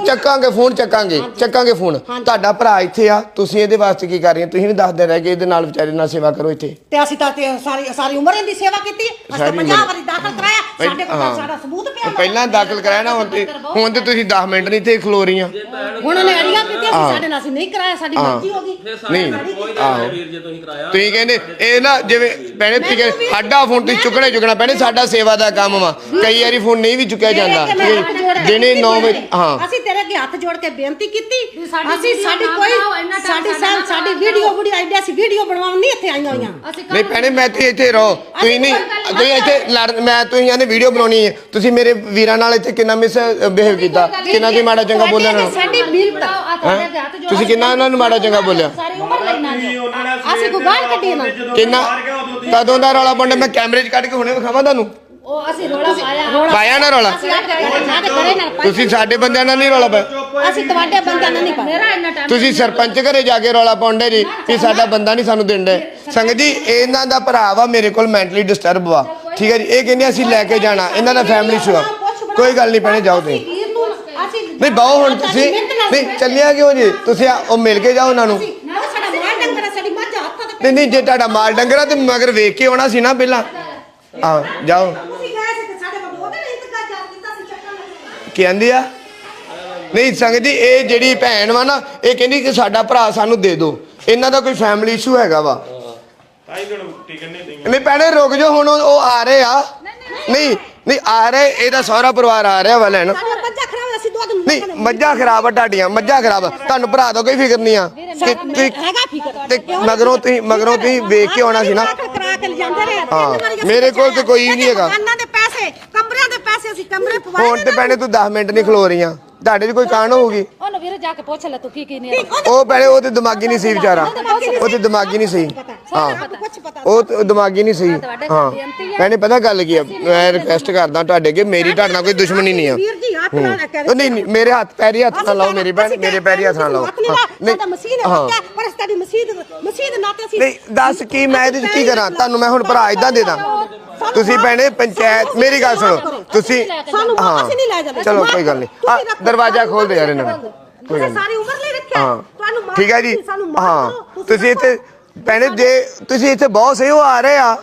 ਚੱਕੂਗਾ। Phone ਚੱਕਾਂਗੇ ਚੱਕਾਂਗੇ phone. ਤੁਹਾਡਾ ਭਰਾ ਇੱਥੇ ਆ ਤੁਸੀਂ ਇਹਦੇ ਵਾਸਤੇ ਕੀ ਕਰ ਰਹੇ ਤੁਸੀਂ ਵੀ ਦੱਸਦੇ ਰਹਿ ਗਏ ਇਹਦੇ ਨਾਲ ਵਿਚਾਰੇ ਨਾਲ ਸੇਵਾ ਕਰੋ ਇੱਥੇ। ਤੇ ਅਸੀਂ ਤਾਂ ਤੇ ਸਾਰੀ ਸਾਰੀ ਉਮਰ ਇਹਦੀ ਸੇਵਾ ਕੀਤੀ ਅਸੀਂ ਤਾਂ ਸਾਰੀ 50 ਉਮਰ। ਵਾਰੀ ਦਾਖਲ ਕਰਾਇਆ। ਸਾਡੇ ਕੋਲ ਸਾਡਾ ਸਬੂਤ ਪਿਆ। ਪਹਿਲਾਂ ਦਾਖਲ ਕਰਾਇਆ ਨਾ ਹੁਣ ਤੇ ਹੁਣ ਤੇ ਤੁਸੀਂ 10 ਮਿੰਟ ਨਹੀਂ ਇੱਥੇ ਖਲੋ ਰਹੀਆਂ। ਹੁਣ ਉਹਨੇ ਅੜੀਆਂ ਕੀਤੀਆਂ ਸਾਡੇ ਨਾਲ ਅਸੀਂ ਨਹੀਂ ਕਰਾਇਆ ਸਾਡੀ ਮਰਜ਼ੀ ਹੋ ਗਈ। ਨਹੀਂ, ਕੋਈ ਆਹੋ। ਵੀਰ ਜੇ ਤੁਸੀਂ ਕਰਾਇਆ। ਤੁਸੀਂ ਕਹਿੰਦੇ ਇਹ ਨਾ ਜਿਵੇਂ ਤੁਸੀਂ ਸਾਡਾ ਫੋਨ ਤੁਸੀਂ ਚੁੱਕਣਾ ਚੁੱਕਣਾ ਭੈਣੇ ਸਾਡਾ ਸੇਵਾ ਦਾ ਕੰਮ ਵਾ। ਕਈ ਵਾਰੀ ਫੋਨ ਨਹੀਂ ਵੀ ਚੁੱਕਿਆ ਜਾਂਦਾ ਤੇ ਮੈਂ ਠੀਕ ਹੱਥ ਜੋੜ ਹੈ ਕੇ ਦਿਨੇ 9 ਬੇਨਤੀ ਵਜੇ ਹਾਂ। ਅਸੀਂ ਤੇਰੇ ਅੱਗੇ ਹੱਥ ਜੋੜ ਕੇ ਬੇਨਤੀ ਕੀਤੀ। ਸਾਡੀ ਅਸੀਂ ਸਾਡੀ ਨਾ ਕੋਈ ਬਣਾਓ, ਇੰਨਾ time ਸਾਡੀ ਸਾਡਾ ਨਾ ਸਾਡੀ। ਵੀਡੀਓ ਵੀਡੀਓ ਆਈਡੀਆ ਅਸੀਂ ਵੀਡੀਓ ਬਣਵਾਉਣ ਨਹੀਂ ਇੱਥੇ ਆਈਆਂ ਹੋਈਆਂ। ਅਸੀਂ ਨਹੀਂ ਭੈਣੇ ਮੈਂ ਤੇ ਇੱਥੇ ਰਹੋ। ਤੁਸੀਂ ਨਹੀਂ ਤੁਸੀਂ ਇੱਥੇ ਲੜ ਮੈਂ ਤੁਸੀਂ ਇਹਨੇ ਵੀਡੀਓ ਬਣਾਉਣੀ ਹੈ। ਤੁਸੀਂ ਮੇਰੇ ਵੀਰਾਂ ਨਾਲ ਇੱਥੇ ਕਿੰਨਾ ਮਿਸ ਬਿਹੇਵ ਕੀਤਾ? ਕਿੰਨਾ ਕੀ ਮਾੜਾ ਚੰਗਾ ਬੋਲਿਆ ਨੂੰ। ਸਾਡੀ ਜੋੜ ਤੁਸੀਂ ਕਿੰਨਾ ਉਹਨਾਂ ਨੂੰ ਮਾੜਾ ਚੰਗਾ ਬੋਲਿਆ? ਸਾਰੀ ਉਮਰ ਲੈਣਾ ਜੀ ਅਸੀਂ ਕੋਈ ਗਾਲ ਕੱਢੀ ਨਾ ਕਿੰਨਾ ਕਦੋਂ ਦਾ ਰੌਲਾ ਪਾਉਂਦੇ? ਮੈਂ ਕੈਮਰੇ 'ਚ ਕੱਢ ਕੇ ਹੁਣੇ ਵਿਖਾਵਾਂ ਤੁਹਾਨੂੰ। ਉਹ ਅਸੀਂ ਰੋਲਾ ਪਾਇਆ। ਪਾਇਆ ਨਾ ਰੌਲਾ? ਅਸੀਂ। ਤੁਸੀਂ ਸਾਡੇ ਬੰਦਿਆਂ ਨਾਲ ਨਹੀਂ ਰੌਲਾ ਪਾਇਆ। ਅਸੀਂ ਤੁਹਾਡੇ ਬੰਦਿਆਂ ਨਾਲ ਨਹੀਂ ਪਾਇਆ। ਮੇਰਾ ਇੰਨਾ ਟਾਈਮ ਤੁਸੀਂ ਸਰਪੰਚ ਘਰੇ ਜਾ ਕੇ ਰੌਲਾ ਪਾਉਂਦੇ ਜੀ ਕਿ ਸਾਡਾ ਬੰਦਾ ਨਹੀਂ ਸਾਨੂੰ ਦਿੰਦੇ। ਸੰਗਤ ਜੀ ਇਹਨਾਂ ਦਾ ਭਰਾ ਵਾ ਮੇਰੇ ਕੋਲ ਮੈਂਟਲੀ ਡਿਸਟਰਬ ਵਾ। ਠੀਕ ਹੈ ਜੀ? ਇਹ ਕਹਿੰਦੇ ਅਸੀਂ ਲੈ ਕੇ ਜਾਣਾ ਇਹਨਾਂ ਦਾ ਫੈਮਿਲੀ ਇਸ਼ੂ ਆ ਕੋਈ ਗੱਲ ਨਹੀਂ ਭੈਣੇ ਜਾਓ ਤੁਸੀਂ। ਅਸੀਂ ਵੀਰ ਨੂੰ ਅਸੀਂ ਨਹੀਂ ਬਾਓ ਹੁਣ ਤੁਸੀਂ ਨਹੀਂ ਚੱਲਿਆ ਕਿਉਂ ਜੀ? ਤੁਸੀਂ ਆ- ਉਹ ਮਿਲ ਕੇ ਜਾਓ ਉਹਨਾਂ ਨੂੰ। ਉਹ ਸਾਡਾ ਮਾਲ ਡੰਗਰ ਆ, ਸਾਡੀ ਮੱਝ ਹੱਥਾਂ ਤੇ ਨਹੀਂ ਨਹੀਂ ਜੇ ਤੁਹਾਡਾ ਮਾਲ ਡੰਗਰਾ ਤੇ ਮਗਰ ਵੇਖ ਕੇ ਆਉਣਾ ਸੀ ਨਾ ਪਹਿਲਾਂ। ਆ ਜਾਓ ਤੁਸੀਂ ਗਏ ਸੀ ਤੇ ਸਾਡੇ ਕੋਲ ਉਹਦੇ ਲਈ ਇੰਤਜ਼ਾਰ ਕਰ ਕੀਤਾ ਸੀ ਚੱਕਣ ਲਈ ਕੀ ਕਹਿੰਦੀ ਆ? ਨਹੀਂ ਸੰਗਤ ਜੀ ਇਹ ਜਿਹੜੀ ਭੈਣ ਵਾ ਨਾ ਇਹ ਕਹਿੰਦੀ ਕਿ ਸਾਡਾ ਭਰਾ ਸਾਨੂੰ ਦੇ ਦਿਓ ਇਹਨਾਂ ਦਾ ਕੋਈ ਫੈਮਿਲੀ ਇਸ਼ੂ ਹੈਗਾ ਵਾ। ਨਹੀਂ ਭੈਣੇ ਰੁਕ ਜਾਓ ਹੁਣ ਉਹ ਉਹ ਆ ਰਹੇ ਆ। ਨਹੀਂ ਨਹੀਂ ਆ ਰਹੇ ਇਹਦਾ ਸਹੁਰਾ ਪਰਿਵਾਰ ਆ ਰਿਹਾ ਵਾ ਲੈਣ। ਖਰਾਬ ਨਹੀਂ ਮੱਝਾਂ ਆ ਤੁਹਾਡੀਆਂ ਮੱਝਾਂ ਖਰਾਬ ਆ। ਤੁਹਾਨੂੰ ਭਰਾ ਦਾ ਕੋਈ ਫਿਕਰ ਨਹੀਂ ਆ। ਕਿ ਤੁਸੀਂ ਹੈਗਾ ਫਿਕਰ। ਤੇ ਮਗਰੋਂ ਤੁਸੀਂ ਮਗਰੋਂ ਤੁਸੀਂ ਵੇਖ ਕੇ ਆਉਣਾ ਸੀ ਨਾ। ਕਰਾ ਕੇ ਲਿਜਾਂਦੇ ਰਹੇ ਹਾਂ, ਮੇਰੇ ਕੋਲ ਤੇ ਕੋਈ ਨਹੀਂ ਹੈਗਾ। ਦੁਕਾਨਾਂ ਦੇ ਪੈਸੇ ਕੱਬ ਕਮਰਿਆਂ ਦੇ ਪੈਸੇ ਅਸੀਂ ਕਮਰੇ ਪਵਾਏ ਹੁਣ ਤੇ ਭੈਣੇ ਤੂੰ 10 ਮਿੰਟ ਨਹੀਂ ਖਲੋ ਰਹੀਆਂ। ਤੁਹਾਡੇ 'ਚ ਕੋਈ ਕਾਣ ਹੋਊਗੀ? ਉਹਨੂੰ ਵੀਰੇ ਜਾ ਕੇ ਪੁੱਛ ਲੈ ਤੂੰ ਕੀ ਕੀ ਨਹੀਂ ਉਹ ਭੈਣੇ ਉਹ ਤੇ ਦਿਮਾਗੀ ਨਹੀਂ ਸੀ ਵਿਚਾਰਾ। ਉਹ ਤੇ ਦਿਮਾਗੀ ਨਹੀਂ ਸਹੀ ਹਾਂ। ਪਤਾ। ਉਹ ਤੇ। ਦਿਮਾਗੀ ਨਹੀਂ ਸਹੀ। ਹਾਂ। ਭੈਣੇ ਪਤਾ ਗੱਲ ਕੀ ਆ? ਮੈਂ ਰਿਕਵੈਸਟ ਕਰਦਾ। ਤੁਹਾਡੇ ਅੱਗੇ ਮੇਰੀ ਤੁਹਾਡੇ ਨਾਲ ਕੋਈ ਦੁਸ਼ਮਣੀ ਨਹੀਂ ਆ। ਵੀਰ ਜੀ ਹੱਥ ਨਾਲ ਕਹਿ ਉਹ ਨਹੀਂ ਨਹੀਂ ਮੇਰੇ ਹੱਥ ਪੈਰੀ ਹੱਥ ਨਾਲ ਲਾਓ ਮੇਰੀ ਭੈਣ ਮੇਰੇ ਪੈਰੀ ਹੱਥ ਨਾਲ ਲਾਓ। ਸਾਡਾ ਹਾਂ। ਪਰ ਸਾਡੀ ਨਾਤੇ ਅਸੀਂ ਨਹੀਂ ਦੱਸ ਕੀ ਮੈਂ ਇਹਦੇ 'ਚ ਕੀ ਕਰਾਂ? ਤੁਹਾਨੂੰ ਮੈਂ ਹੁਣ ਭਰਾ ਇਦਾਂ ਦੇ ਦਾਂ। ਤੁਸੀਂ ਭੈਣੇ ਪੰਚਾਇਤ ਮੇਰੀ ਗੱਲ ਸੁਣੋ। ਤੁਸੀਂ ਸਾਨੂੰ ਹਾਂ। ਅਸੀਂ ਨਹੀਂ ਲੈ ਜਾਂਦੇ ਚਲੋ ਕੋਈ ਗੱਲ ਨਹੀਂ। ਆ ਦਰਵਾਜ਼ਾ ਖੋਲ ਦੇ ਯਾਰ ਇਹਨਾਂ ਨੂੰ ਕੋਈ ਗੱਲ ਤੁਸੀਂ ਨਹੀਂ। ਸਾਰੀ ਉਮਰ ਲਈ ਰੱਖਿਆ। ਹਾਂ। ਤੁਹਾਨੂੰ ਠੀਕ ਹੈ ਜੀ। ਸਾਨੂੰ ਹਾਂ। ਤੁਸੀਂ ਇੱਥੇ ਭੈਣੇ ਜੇ ਤੁਸੀਂ ਇੱਥੇ ਬਹੁਤ ਸਹੀ ਹੋ ਆ ਰਹੇ ਆ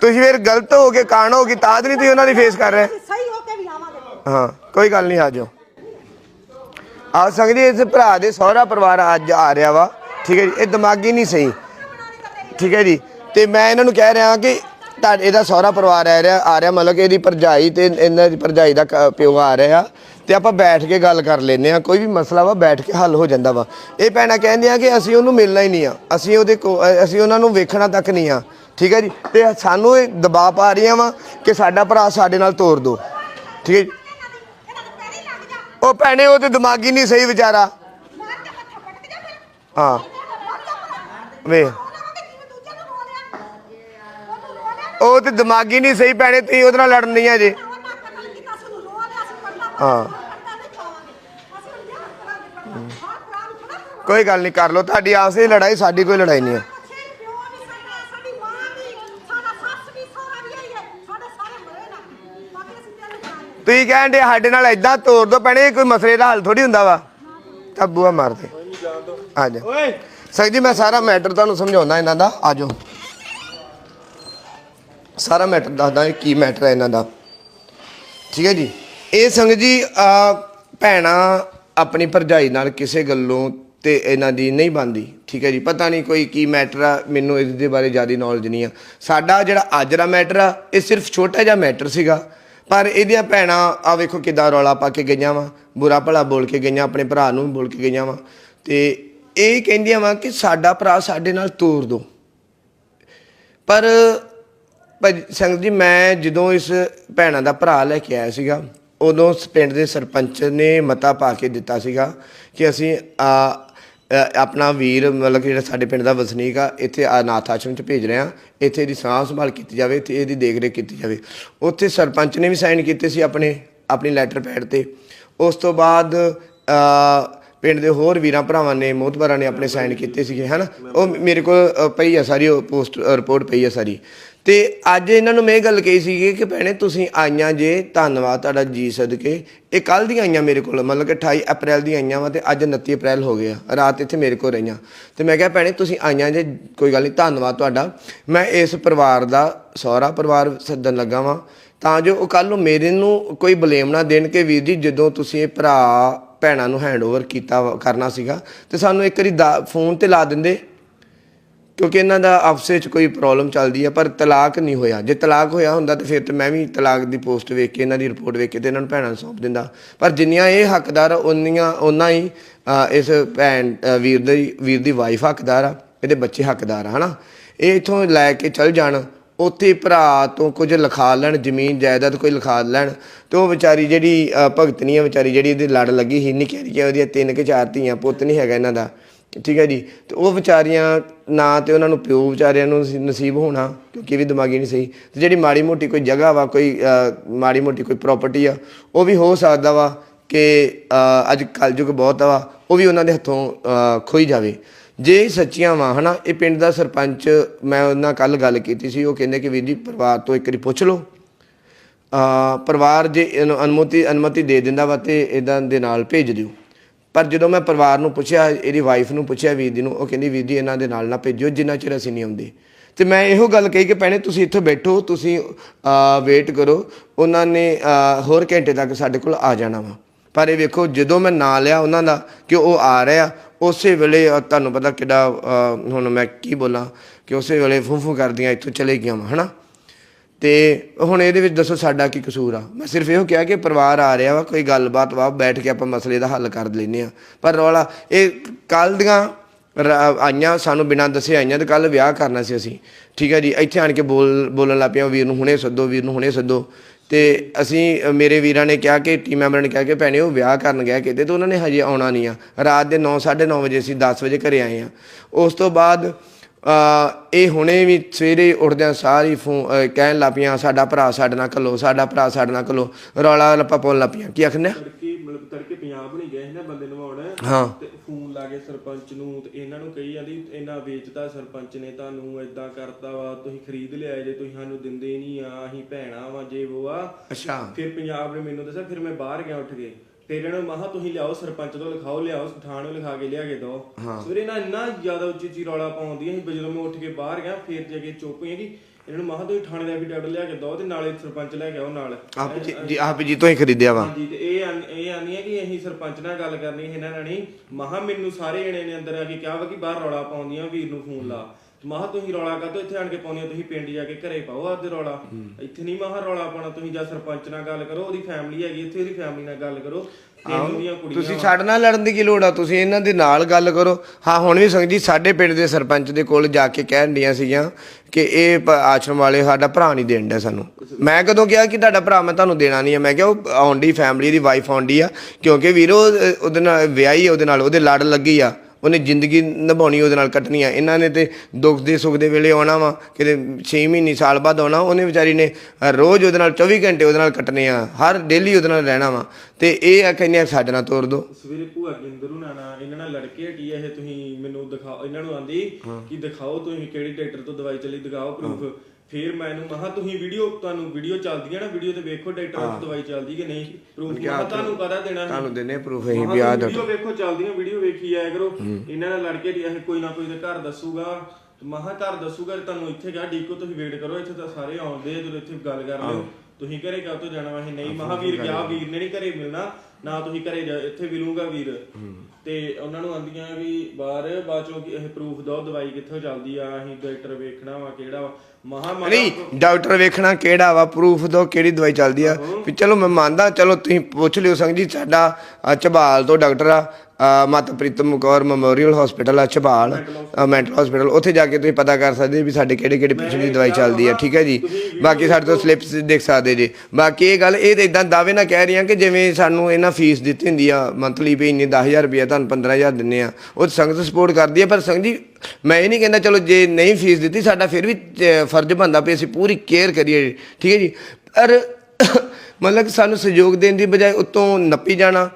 ਤੁਸੀਂ ਫਿਰ ਗਲਤ ਹੋ ਕੇ ਕਾਣ ਹੋ ਗਈ ਤਾਂ ਨਹੀਂ ਤੁਸੀਂ ਉਹਨਾਂ ਦੀ ਫੇਸ ਕਰ ਰਹੇ। ਸਹੀ ਹੋ ਕੇ ਵੀ ਆਵਾਂਗੇ। ਹਾਂ ਕੋਈ ਗੱਲ ਨਹੀਂ ਆ ਜਾਓ। ਆ ਸਕਦੀ ਇਸ ਭਰਾ ਦੇ ਸਹੁਰਾ ਪਰਿਵਾਰ ਅੱਜ ਆ ਰਿਹਾ ਵਾ। ਠੀਕ ਹੈ ਜੀ ਇਹ ਦਿਮਾਗੀ ਨਹੀਂ ਸਹੀ। ਠੀਕ ਹੈ ਜੀ ਤੇ ਮੈਂ ਇਹਨਾਂ ਨੂੰ ਕਹਿ ਰਿਹਾ ਕਿ ਤੁਹਾਡੇ ਇਹਦਾ ਸਹੁਰਾ ਪਰਿਵਾਰ ਆ ਰਿਹਾ ਆ ਰਿਹਾ ਮਤਲਬ ਕਿ ਇਹਦੀ ਭਰਜਾਈ ਤੇ ਇਹਨਾਂ ਦੀ ਭਰਜਾਈ ਦਾ ਪਿਓ ਆ ਰਿਹਾ। ਤੇ ਆਪਾਂ ਬੈਠ ਕੇ ਗੱਲ ਕਰ ਲੈਨੇ ਆ ਕੋਈ ਵੀ ਮਸਲਾ ਵਾ ਬੈਠ ਕੇ ਹੱਲ ਹੋ ਜਾਂਦਾ ਵਾ। ਇਹ ਭੈਣਾਂ ਕਹਿੰਦੇ ਆ ਕਿ ਅਸੀਂ ਉਹਨੂੰ ਮਿਲਣਾ ਹੀ ਨਹੀਂ ਆ, ਅਸੀਂ ਉਹਦੇ ਕੋ- ਅਸੀਂ ਉਹਨਾਂ ਨੂੰ ਵੇਖਣਾ ਤੱਕ ਨਹੀਂ ਆ, ਠੀਕ ਹੈ ਜੀ? ਤੇ ਸਾਨੂੰ ਇਹ ਦਬਾਅ ਪਾ ਰਹੀਆਂ ਵਾ ਕਿ ਸਾਡਾ ਭਰਾ ਸਾਡੇ ਨਾਲ ਤੋਰ ਦਿਓ ਠੀਕ ਹੈ ਜੀ? ਉਹ ਭੈਣੇ, ਉਹ ਤੇ ਦਿਮਾਗੀ ਨਹੀਂ ਸਹੀ ਵਿਚਾਰਾ। ਹਾਂ। ਵੇ ਉਹ ਤੇ ਦਿਮਾਗੀ ਨਹੀਂ ਸਹੀ ਭੈਣੇ, ਤੁਸੀਂ ਉਹਦੇ ਨਾਲ ਲੜਨ ਨਹੀਂ ਆ ਜੇ। ਹਾਂ। ਕੋਈ ਗੱਲ ਨਹੀਂ ਕਰ ਲਓ। ਤੁਹਾਡੀ ਆਪਸ ਦੀ ਲੜਾਈ ਸਾਡੀ ਕੋਈ ਲੜਾਈ ਨਹੀਂ ਹੈ। ਤੁਸੀਂ ਕਹਿੰਦੇ ਸਾਡੇ ਨਾਲ ਇਦਾਂ ਤੋੜ ਦੋ ਭੈਣੇ ਕੋਈ ਮਸਲੇ ਦਾ ਹੱਲ ਥੋੜੀ ਹੁੰਦਾ ਵਾ। ਤਾਂ ਬੂਆ ਮਾਰ ਦੇ। ਆ ਜਾ। ਓਏ। ਸਰ ਜੀ ਮੈਂ ਸਾਰਾ ਮੈਟਰ ਤੁਹਾਨੂੰ ਸਮਝਾਉਣਾ ਇਹਨਾਂ ਦਾ। ਆ ਜਾਓ ਸਾਰਾ ਮੈਟਰ ਦੱਸਦਾ ਕੀ ਮੈਟਰ ਹੈ ਇਹਨਾਂ ਦਾ। ਠੀਕ ਹੈ ਜੀ? ਇਹ ਸੰਗਤ ਜੀ, ਆ ਭੈਣਾ ਆਪਣੀ ਭਰਜਾਈ ਨਾਲ ਕਿਸੇ ਗੱਲੋਂ ਤੇ ਇਹਨਾਂ ਦੀ ਨਹੀਂ ਬੰਦੀ ਠੀਕ ਹੈ ਜੀ? ਪਤਾ ਨਹੀਂ ਕੋਈ ਕੀ ਮੈਟਰ ਆ, ਮੈਨੂੰ ਇਸ ਦੇ ਬਾਰੇ ਜ਼ਿਆਦਾ ਨੌਲੇਜ ਨਹੀਂ ਆ। ਸਾਡਾ ਜਿਹੜਾ ਅੱਜ ਦਾ ਮੈਟਰ ਆ, ਇਹ ਸਿਰਫ ਛੋਟਾ ਜਿਹਾ ਮੈਟਰ ਸੀਗਾ। ਪਰ ਇਹਦੀਆਂ ਭੈਣਾਂ ਆ ਵੇਖੋ ਕਿਦਾਂ ਰੌਲਾ ਪਾ ਕੇ ਗਈਆਂ ਵਾ, ਬੁਰਾ ਭਲਾ ਬੋਲ ਕੇ ਗਈਆਂ, ਆਪਣੇ ਭਰਾ ਨੂੰ ਬੋਲ ਕੇ ਗਈਆਂ ਵਾ। ਤੇ ਇਹ ਕਹਿੰਦੀਆਂ ਵਾ ਕਿ ਸਾਡਾ ਭਰਾ ਸਾਡੇ ਨਾਲ ਤੋਰ ਦੋ। ਪਰ ਭਾਜੀ ਸੰਗਤ ਜੀ, ਮੈਂ ਜਦੋਂ ਇਸ ਭੈਣਾਂ ਦਾ ਭਰਾ ਲੈ ਕੇ ਆਇਆ ਸੀਗਾ ਉਦੋਂ ਉਸ ਪਿੰਡ ਦੇ ਸਰਪੰਚ ਨੇ ਮਤਾ ਪਾ ਕੇ ਦਿੱਤਾ ਸੀਗਾ ਕਿ ਅਸੀਂ ਆ, ਅ, ਆਪਣਾ ਵੀਰ ਮਤਲਬ ਕਿ ਜਿਹੜਾ ਸਾਡੇ ਪਿੰਡ ਦਾ ਵਸਨੀਕ ਆ ਇੱਥੇ ਅਨਾਥ ਆਸ਼ਰਮ ਚ ਭੇਜ ਰਹੇ ਆ ਇੱਥੇ ਇਹਦੀ ਸਾਂਭ ਸੰਭਾਲ ਕੀਤੀ ਜਾਵੇ ਤੇ ਇਹਦੀ ਦੇਖਰੇਖ ਕੀਤੀ ਜਾਵੇ। ਉੱਥੇ ਸਰਪੰਚ ਨੇ ਵੀ ਸਾਈਨ ਕੀਤੇ ਸੀ ਆਪਣੇ ਆਪਣੀ ਲੈਟਰ ਪੈਡ ਤੇ। ਉਸ ਤੋਂ ਬਾਅਦ ਅ, ਪਿੰਡ ਦੇ ਹੋਰ ਵੀਰਾਂ ਭਰਾਵਾਂ ਨੇ ਮੋਹਤਬਰਾਂ ਨੇ ਆਪਣੇ ਸਾਈਨ ਕੀਤੇ ਸੀਗੇ ਹਨਾ? ਉਹ ਮੇਰੇ ਕੋਲ ਅ, ਪਈ ਆ ਸਾਰੀ ਉਹ ਪੋਸਟ ਰਿਪੋਰਟ ਪਈ ਆ ਸਾਰੀ। ਤੇ ਅੱਜ ਇਹਨਾਂ ਨੂੰ ਮੈਂ ਇਹ ਗੱਲ ਕਹੀ ਸੀਗੀ ਕਿ ਭੈਣੇ ਤੁਸੀਂ ਆਈਆਂ ਜੇ, ਧੰਨਵਾਦ ਤੁਹਾਡਾ ਜੀ ਸਦਕੇ। ਇਹ ਕੱਲ ਦੀਆਂ ਆਈਆਂ ਮੇਰੇ ਕੋਲ, ਮਤਲਬ ਕਿ 28 ਅਪ੍ਰੈਲ ਦੀਆਂ ਆਈਆਂ ਵਾ ਤੇ ਅੱਜ 29 ਅਪ੍ਰੈਲ ਹੋ ਗਿਆ ਰਾਤ ਇੱਥੇ ਮੇਰੇ ਕੋਲ ਰਹੀਆਂ। ਤੇ ਮੈਂ ਕਿਹਾ ਭੈਣੇ ਤੁਸੀਂ ਆਈਆਂ ਜੇ, ਕੋਈ ਗੱਲ ਨਹੀਂ, ਧੰਨਵਾਦ ਤੁਹਾਡਾ। ਮੈਂ ਇਸ ਪਰਿਵਾਰ ਦਾ ਸਹੁਰਾ ਪਰਿਵਾਰ ਸੱਦਣ ਲੱਗਾ ਵਾਂ, ਤਾਂ ਜੋ ਉਹ ਕੱਲ ਨੂੰ ਮੇਰੇ ਨੂੰ ਕੋਈ ਬਲੇਮ ਨਾ ਦੇਣ ਕਿ ਵੀਰ ਜੀ ਜਦੋਂ ਤੁਸੀਂ ਇਹ ਭਰਾ ਭੈਣਾਂ ਨੂੰ ਹੈਂਡਓਵਰ ਕੀਤਾ ਵਾ- ਕਰਨਾ ਸੀਗਾ, ਤੇ ਸਾਨੂੰ ਇੱਕ ਵਾਰੀ ਦਾ- ਫੋਨ ਤੇ ਲਾ ਦਿੰਦੇ। ਕਿਉਂਕਿ ਇਹਨਾਂ ਦਾ ਆਪਸ ਵਿੱਚ ਕੋਈ ਪ੍ਰੋਬਲਮ ਚੱਲਦੀ ਹੈ ਪਰ ਤਲਾਕ ਨਹੀਂ ਹੋਇਆ। ਜੇ ਤਲਾਕ ਹੋਇਆ ਹੁੰਦਾ ਤਾਂ ਫਿਰ ਤੇ ਮੈਂ ਵੀ ਤਲਾਕ ਦੀ ਪੋਸਟ ਵੇਖ ਕੇ, ਇਹਨਾਂ ਦੀ ਰਿਪੋਰਟ ਵੇਖ ਕੇ ਤੇ ਇਹਨਾਂ ਨੂੰ ਭੈਣਾਂ ਨੂੰ ਸੌਂਪ ਦਿੰਦਾ। ਪਰ ਜਿੰਨੀਆਂ ਇਹ ਹੱਕਦਾਰ ਆ, ਉਨੀਆਂ ਉਹਨਾਂ ਹੀ ਇਸ ਭੈਣ ਵੀਰ ਦੀ ਵੀਰ ਦੀ ਵਾਈਫ ਹੱਕਦਾਰ ਆ, ਇਹਦੇ ਬੱਚੇ ਹੱਕਦਾਰ ਆ, ਹਨਾ? ਇਹ ਇਥੋਂ ਲੈ ਕੇ ਚੱਲ ਜਾਣ, ਉੱਥੇ ਭਰਾ ਤੋਂ ਕੁਝ ਲਿਖਾ ਲੈਣ, ਜ਼ਮੀਨ, ਜਾਇਦਾਦ ਕੋਈ ਲਿਖਾ ਲੈਣ ਤੇ ਉਹ ਵਿਚਾਰੀ ਜਿਹੜੀ ਭਗਤਨੀ ਆ, ਵਿਚਾਰੀ ਜਿਹੜੀ ਇਹਦੇ ਲੜ ਲੱਗੀ ਸੀ ਨਿੱਕੀਆਂ ਨਿੱਕੀਆਂ ਉਹਦੀਆਂ ਤਿੰਨ ਕਿ ਚਾਰ ਧੀਆਂ, ਪੁੱਤ ਨਹੀਂ ਹੈਗਾ ਇਹਨਾਂ ਦਾ। ਠੀਕ ਹੈ ਜੀ। ਤੇ ਉਹ ਵਿਚਾਰੀਆਂ ਨਾ ਤੇ ਉਹਨਾਂ ਨੂੰ ਪਿਓ ਵਿਚਾਰਿਆਂ ਨੂੰ ਨਸੀਬ ਹੋਣਾ ਕਿਉਂਕਿ ਇਹ ਵੀ ਦਿਮਾਗੀ ਨਹੀਂ ਸਹੀ। ਤੇ ਜਿਹੜੀ ਮਾੜੀ ਮੋਟੀ ਕੋਈ ਜਗ੍ਹਾ ਵਾ ਕੋਈ ਮਾੜੀ ਮੋਟੀ ਕੋਈ ਪ੍ਰਾਪਰਟੀ ਆ ਉਹ ਵੀ ਹੋ ਸਕਦਾ ਵਾ ਕਿ ਅੱਜ ਅੱਜ ਕਲਯੁਗ ਬਹੁਤ ਵਾ ਉਹ ਵੀ ਉਹਨਾਂ ਦੇ ਹੱਥੋਂ ਅ, ਖੋਈ ਜਾਵੇ। ਜੇ ਸੱਚੀਆਂ ਵਾ ਹਨਾ ਇਹ ਪਿੰਡ ਦਾ ਸਰਪੰਚ ਮੈਂ ਉਹਨਾਂ ਕੱਲ ਗੱਲ ਕੀਤੀ ਸੀ ਉਹ ਕਹਿੰਦੇ ਕਿ ਵੀਰ ਜੀ ਪਰਿਵਾਰ ਤੋਂ ਇੱਕ ਵਾਰੀ ਪੁੱਛ ਲਓ। ਪਰਿਵਾਰ ਜੇ ਇਹਨੂੰ ਅਨੁਮਤੀ ਅਨੁਮਤੀ ਦੇ ਦਿੰਦਾ ਵਾ ਤੇ ਇਦਾਂ ਦੇ ਨਾਲ ਭੇਜ ਦਿਓ। ਪਰ ਜਦੋਂ ਮੈਂ ਪਰਿਵਾਰ ਨੂੰ ਪੁੱਛਿਆ, ਇਹਦੀ ਵਾਈਫ ਨੂੰ ਪੁੱਛਿਆ, ਵੀਰ ਦੀ ਨੂੰ, ਉਹ ਕਹਿੰਦੀ, ਵੀਰ ਜੀ ਇਹਨਾਂ ਦੇ ਨਾਲ ਨਾ ਭੇਜਿਓ, ਜਿੰਨਾ ਚਿਰ ਅਸੀਂ ਨਹੀਂ ਆਉਂਦੇ। ਤੇ ਮੈਂ ਇਹੋ ਗੱਲ ਕਹੀ ਕਿ ਭੈਣੇ, ਤੁਸੀਂ ਇੱਥੇ ਬੈਠੋ, ਤੁਸੀਂ ਵੇਟ ਕਰੋ। ਉਹਨਾਂ ਨੇ ਹੋਰ ਘੰਟੇ ਤੱਕ ਸਾਡੇ ਕੋਲ ਆ ਜਾਣਾ ਵਾ। ਪਰ ਇਹ ਵੇਖੋ, ਜਦੋਂ ਮੈਂ ਨਾਂ ਲਿਆ ਉਹਨਾਂ ਦਾ ਕਿ ਉਹ ਆ ਰਿਹਾ, ਉਸੇ ਵੇਲੇ ਤੁਹਾਨੂੰ ਪਤਾ ਕਿੱਡਾ ਹੁਣ ਮੈਂ ਕੀ ਬੋਲਾਂ, ਕਿ ਉਸੇ ਵੇਲੇ ਫੂੰ ਕਰਦੀਆਂ, ਇੱਥੋਂ ਚਲੇ ਗਈਆਂ ਵਾ, ਹਨਾ? ਤੇ ਹੁਣ ਇਹਦੇ ਵਿੱਚ ਦੱਸੋ ਸਾਡਾ ਕੀ ਕਸੂਰ ਆ? ਮੈਂ ਸਿਰਫ ਇਹੋ ਕਿਹਾ ਕਿ ਪਰਿਵਾਰ ਆ ਰਿਹਾ ਵਾ, ਕੋਈ ਗੱਲਬਾਤ ਵਾ, ਬੈਠ ਕੇ ਆਪਾਂ ਮਸਲੇ ਦਾ ਹੱਲ ਕਰ ਲੈਨੇ ਆ ਪਰ ਰੌਲਾ, ਇਹ ਕੱਲ ਦੀਆਂ ਰ- ਆਈਆਂ ਸਾਨੂੰ ਬਿਨਾਂ ਦੱਸੇ ਆਈਆਂ ਤੇ ਕੱਲ ਵਿਆਹ ਕਰਨਾ ਸੀ ਅਸੀਂ। ਠੀਕ ਹੈ ਜੀ, ਇੱਥੇ ਆਣ ਕੇ ਬੋਲ, ਬੋਲਣ ਲੱਗ ਪਿਆ ਵੀਰ ਨੂੰ ਹੁਣੇ ਸੱਦੋ, ਵੀਰ ਨੂੰ ਹੁਣੇ ਸੱਦੋ। ਤੇ ਅਸੀਂ ਮੇਰੇ ਵੀਰਾਂ ਨੇ ਕਿਹਾ ਕਿ ਟੀਮ ਮੈਂਬਰਾਂ ਨੇ ਕਿਹਾ ਕਿ, ਭੈਣੇ, ਉਹ ਵਿਆਹ ਕਰਨ ਗਿਆ ਕਿਤੇ ਤੇ ਉਹਨਾਂ ਨੇ ਹਜੇ ਆਉਣਾ ਨਹੀਂ ਆ। ਰਾਤ ਦੇ 9 9:30 ਵਜੇ ਅਸੀਂ 10 ਵਜੇ ਘਰੇ ਆਏ ਆ ਉਸ ਤੋਂ ਬਾਅਦ ਇਹ ਹੁਣੇ ਵੀ ਸਵੇਰੇ ਉੱਠਦਿਆਂ ਸਾਰੀ ਕਹਿਣ ਲੱਪੀਆਂ ਸਾਡਾ ਭਰਾ ਸਾਡੇ ਨਾਲ ਘੱਲੋ ਸਾਡਾ ਭਰਾ ਸਾਡੇ ਨਾਲ ਘੱਲੋ। ਰੌਲਾ ਲੱਪਾ ਪਾਉਣ ਲੱਪੀਆਂ ਕੀ ਆਖਨੇ ਤੜਕੇ ਮਤਲਬ ਤੜਕੇ ਪੰਜਾਬ ਨਹੀਂ ਗਏ ਸੀ ਨਾ ਬੰਦੇ ਨਵਾਉਣ। ਹਾਂ। ਤੇ ਫੋਨ ਲਾ ਕੇ ਸਰਪੰਚ ਨੂੰ ਤੇ ਇਹਨਾਂ ਨੂੰ ਕਹੀ ਜਾਂਦੀ ਇਹਨਾਂ ਸਰਪੰਚ ਨੇ ਤੁਹਾਨੂੰ ਏਦਾਂ ਕਰਤਾ ਵਾ ਤੁਸੀਂ ਖਰੀਦ ਲਿਆ ਜੇ ਤੁਸੀਂ ਸਾਨੂੰ ਦਿੰਦੇ ਨਹੀਂ ਆ ਅਸੀਂ ਭੈਣਾ ਵਾ ਜੇ ਉਹ ਆ ਅੱਛਾ। ਫਿਰ ਪੰਜਾਬ ਨੇ ਮੈਨੂੰ ਦੱਸਿਆ ਫਿਰ ਮੈਂ ਬਾਹਰ ਗਿਆ ਉੱਠ ਕੇ। ਇਹਨਾਂ ਨੂੰ ਮਹਾ ਤੁਸੀਂ ਲਿਆਓ ਸਰਪੰਚ ਤੋਂ ਲਿਖਾਓ ਲਿਆਓ ਥਾਣੇ ਲਿਖਾ ਕੇ ਲਿਆ ਕੇ ਦੋ ਸਵੇਰੇ ਨਾ ਇੰਨਾ ਜ਼ਿਆਦਾ ਉੱਚੀ ਉੱਚੀ ਰੌਲਾ ਪਾਉਂਦੀ ਸੀ ਜਦੋਂ ਮੈਂ ਉੱਠ ਕੇ ਬਾਹਰ ਗਿਆ ਫਿਰ ਜਾ ਕੇ ਚੁੱਪ ਹੋਈ ਕਿ ਇਹਨਾਂ ਨੂੰ ਮਹਾ ਤੁਸੀਂ ਥਾਣੇ ਦਾ ਐਫੀਡੈਵਿਟ ਲਿਆ ਕੇ ਦੋ ਤੇ ਨਾਲੇ ਸਰਪੰਚ ਲੈ ਕੇ ਆਓ ਨਾਲ। ਆਪ ਜੀ ਜੀ ਆਪ ਜੀ ਤੋਂ ਹੀ ਖਰੀਦਿਆ ਵਾ। ਹਾਂਜੀ ਤੇ ਇਹ ਆਨ- ਇਹ ਆਨੀ ਹੈ ਕਿ ਅਸੀਂ ਸਰਪੰਚ ਨਾਲ ਗੱਲ ਕਰਨੀ ਹੈ ਇਹਨਾਂ ਨਾਲ ਨਹੀਂ। ਮਹਾ ਮੈਨੂੰ ਸਾਰੇ ਜਣੇ ਨੇ ਅੰਦਰ ਆ ਕੇ ਕਿਹਾ ਵਾ ਕਿ ਬਾਹਰ ਰੌਲਾ ਪਾਉਂਦੀਆਂ ਵੀਰ ਨੂੰ ਫੋਨ ਲਾ। ਮਹਾ ਤੁਸੀਂ ਰੌਲਾ ਕਾਹਤੋਂ ਇੱਥੇ ਆਣ ਕੇ ਪਾਉਂਦੀਆਂ ਤੁਸੀਂ ਪਿੰਡ ਜਾ ਕੇ ਘਰੇ ਪਾਓ ਆਪਦੇ ਰੌਲਾ। ਇੱਥੇ ਨਹੀਂ ਮਹਾ ਰੌਲਾ ਪਾਉਣਾ ਤੁਸੀਂ ਜਾਂ ਸਰਪੰਚ ਨਾਲ ਗੱਲ ਕਰੋ ਉਹਦੀ ਫੈਮਿਲੀ ਹੈਗੀ ਇੱਥੇ ਉਹਦੀ ਫੈਮਿਲੀ ਨਾਲ ਗੱਲ ਕਰੋ। ਤੁਸੀਂ ਸਾਡੇ ਨਾਲ ਲੜਨ ਦੀ ਕੀ ਲੋੜ ਆ? ਤੁਸੀਂ ਇਹਨਾਂ ਦੇ ਨਾਲ ਗੱਲ ਕਰੋ। ਹਾਂ ਹੁਣ ਵੀ ਸੰਗਤ ਜੀ ਸਾਡੇ ਪਿੰਡ ਦੇ ਸਰਪੰਚ ਦੇ ਕੋਲ ਜਾ ਕੇ ਕਹਿਣ ਡੀਆਂ ਸੀਗੀਆਂ ਕਿ ਇਹ ਪ- ਆਸ਼ਰਮ ਵਾਲੇ ਸਾਡਾ ਭਰਾ ਨਹੀਂ ਦੇਣ ਡਿਆ ਸਾਨੂੰ। ਮੈਂ ਕਦੋਂ ਕਿਹਾ ਕਿ ਤੁਹਾਡਾ ਭਰਾ ਮੈਂ ਤੁਹਾਨੂੰ ਦੇਣਾ ਨਹੀਂ ਆ? ਮੈਂ ਕਿਹਾ ਉਹ ਆਉਂਦੀ ਫੈਮਿਲੀ ਦੀ ਵਾਈਫ ਆਉਂਦੀ ਆ ਕਿਉਂਕਿ ਵੀਰੋ ਅ, ਉਹਦੇ ਨਾਲ ਵਿਆਹੀ ਆ ਉਹਦੇ ਨਾਲ ਉਹਦੇ ਲੜ ਲੱਗੀ ਆ। ਉਹਨੇ ਜ਼ਿੰਦਗੀ ਨਿਭਾਉਣੀ ਉਹਦੇ ਨਾਲ ਕੱਟਣੀ ਆ। ਇਹਨਾਂ ਨੇ ਤੇ ਦੁੱਖ ਦੇ ਸੁੱਖ ਦੇ ਵੇਲੇ ਆਉਣਾ ਵਾ। ਕਿਤੇ 6 ਮਹੀਨੇ ਸਾਲ ਬਾਅਦ ਆਉਣਾ ਉਹਨੇ ਵਿਚਾਰੀ ਨੇ ਰੋਜ਼ ਉਹਦੇ ਨਾਲ 24 ਘੰਟੇ ਉਹਦੇ ਨਾਲ ਕੱਟਣੇ ਆ। ਹਰ ਡੇਲੀ ਉਹਦੇ ਨਾਲ ਰਹਿਣਾ ਵਾ। ਤੇ ਇਹ ਆ ਕਹਿੰਦੇ ਆ ਸਾਡੇ ਨਾਲ ਤੋਰ ਦੋ। ਸਵੇਰੇ ਭੂਆ ਗਿੰਦਰ ਨੂੰ ਨਾ ਇਹਨਾਂ ਨਾਲ ਲੜਕੇ ਹਟੀ ਇਹ ਤੁਸੀਂ ਮੈਨੂੰ ਦਿਖਾਓ। ਇਹਨਾਂ ਨੂੰ ਆਂਦੀ ਕਿ ਦਿਖਾਓ ਤੁਸੀਂ ਕਿਹੜੀ ਡਾਕਟਰ ਤੋਂ ਦਵਾਈ ਚੱਲੀ ਦਿਖਾਓ ਪ੍ਰੂਫ ਫਿਰ ਮੈਨੂੰ ਮਹਾ ਤੁਸੀਂ ਵੀਡੀਓ ਤੁਹਾਨੂੰ ਵੀਡੀਓ ਚੱਲਦੀਆਂ ਨਾ ਵੀਡੀਓ ਤੇ ਵੇਖੋ ਡਾਕਟਰ ਤੋਂ ਦਵਾਈ ਚੱਲਦੀ ਕਿ ਨਹੀਂ। ਪ੍ਰੂਫ ਮਹਾ ਤੁਹਾਨੂੰ ਕਦਾ ਦੇਣਾ? ਤੁਹਾਨੂੰ ਦਿੰਨੇ ਪ੍ਰੂਫ ਅਸੀਂ ਤੁਸੀਂ ਦਾ ਵੀਡੀਓ ਵੇਖੋ ਚੱਲਦੀਆਂ ਵੀਡੀਓ ਵੇਖੀ ਆਇਆ ਕਰੋ। ਇਹਨਾਂ ਨਾਲ ਲੜ ਕੇ ਇਹ ਕੋਈ ਨਾ ਕੋਈ ਦੇ ਘਰ ਦੱਸੂਗਾ। ਮਹਾ ਘਰ ਦੱਸੂਗਾ ਤੁਹਾਨੂੰ ਇੱਥੇ ਕਿਹਾ ਡੀਕੋ ਤੁਸੀਂ ਵੇਟ ਕਰੋ ਇੱਥੇ ਤਾਂ ਸਾਰੇ ਆਉਂਦੇ ਆ, ਜਦੋਂ ਇੱਥੇ ਗੱਲ ਕਰ ਲਿਓ। ਤੁਸੀਂ ਘਰੇ ਕਾਹ ਤੋਂ ਜਾਣਾ ਵਾ? ਇਹ ਨਹੀਂ ਮਹਾਵੀਰ ਗਿਆ ਵੀਰ ਨੇ ਨਹੀਂ ਘਰੇ ਮਿਲਣਾ ਨਾ ਤੁਸੀਂ ਘਰੇ ਇੱਥੇ ਮਿਲੂਗਾ ਵੀਰ। ਤੇ ਉਹਨਾਂ ਨੂੰ ਆਂਦੀਆਂ ਵੀ ਬਾਹਰ ਬਾਅਦ ਚੋਂ ਇਹ ਪ੍ਰੂਫ ਦੋ ਦਵਾਈ ਕਿੱਥੋਂ ਚੱਲਦੀ ਆ? ਅਸੀਂ ਡਾਕਟਰ ਵੇਖਣਾ ਵਾ ਕਿਹੜਾ ਵਾ? ਮਹਾ ਨਹੀਂ ਡਾਕਟਰ ਵੇਖਣਾ ਕਿਹੜਾ ਵਾ ਪ੍ਰੂਫ ਦੋ ਕਿਹੜੀ ਦਵਾਈ ਚੱਲਦੀ ਆ। ਵੀ ਚਲੋ ਮੈਂ ਮੰਨਦਾ ਚਲੋ ਤੁਸੀਂ ਪੁੱਛ ਲਿਓ ਸੰਗ ਜੀ ਸਾਡਾ ਅ, ਝਬਾਲ ਤੋਂ ਡਾਕਟਰ ਆ ਮਾਤਾ ਪ੍ਰੀਤਮ ਕੌਰ ਮੈਮੋਰੀਅਲ ਹਸਪੀਟਲ ਆ ਝਬਾਲ ਮੈਂਟਲ ਹਸਪੀਟਲ ਉੱਥੇ ਜਾ ਕੇ ਤੁਸੀਂ ਪਤਾ ਕਰ ਸਕਦੇ ਵੀ ਸਾਡੇ ਕਿਹੜੇ ਕਿਹੜੇ ਪੇਸ਼ੈਂਟ ਦੀ ਦਵਾਈ ਚੱਲਦੀ ਆ ਠੀਕ ਹੈ ਜੀ? ਬਾਕੀ ਸਾਡੇ ਤੋਂ ਸਲਿੱਪਸ ਦੇਖ ਸਕਦੇ ਜੀ। ਬਾਕੀ ਇਹ ਗੱਲ ਇਹ ਤਾਂ ਇਦਾਂ ਦਾਅਵੇ ਨਾਲ ਕਹਿ ਰਹੀਆਂ ਕਿ ਜਿਵੇਂ ਸਾਨੂੰ ਇਹਨਾਂ ਫੀਸ ਦਿੱਤੀ ਹੁੰਦੀ ਆ ਮੰਥਲੀ ਵੀ ਇੰਨੀ 10000 ਰੁਪਏ ਤੁਹਾਨੂੰ 15000 ਦਿੰਨੇ ਆ। ਉਹ ਸੰਗਤ ਸਪੋਰਟ ਕਰਦੀ ਆ ਪਰ ਸੰਗਤ ਜੀ ਮੈਂ ਇਹ ਨਹੀਂ ਕਹਿੰਦਾ ਚਲੋ ਜੇ ਨਹੀਂ ਫੀਸ ਦਿੱਤੀ ਸਾਡਾ ਫਿਰ ਵੀ ਫਰਜ਼ ਬਣਦਾ ਵੀ ਅਸੀਂ ਪੂਰੀ ਕੇਅਰ ਕਰੀਏ, ਠੀਕ ਹੈ ਜੀ। ਪਰ ਮਤਲਬ ਕਿ ਸਾਨੂੰ ਸਹਿਯੋਗ ਦੇਣ ਦੀ ਬਜਾਏ ਉਤੋਂ ਨੱਪੀ ਜਾਣਾ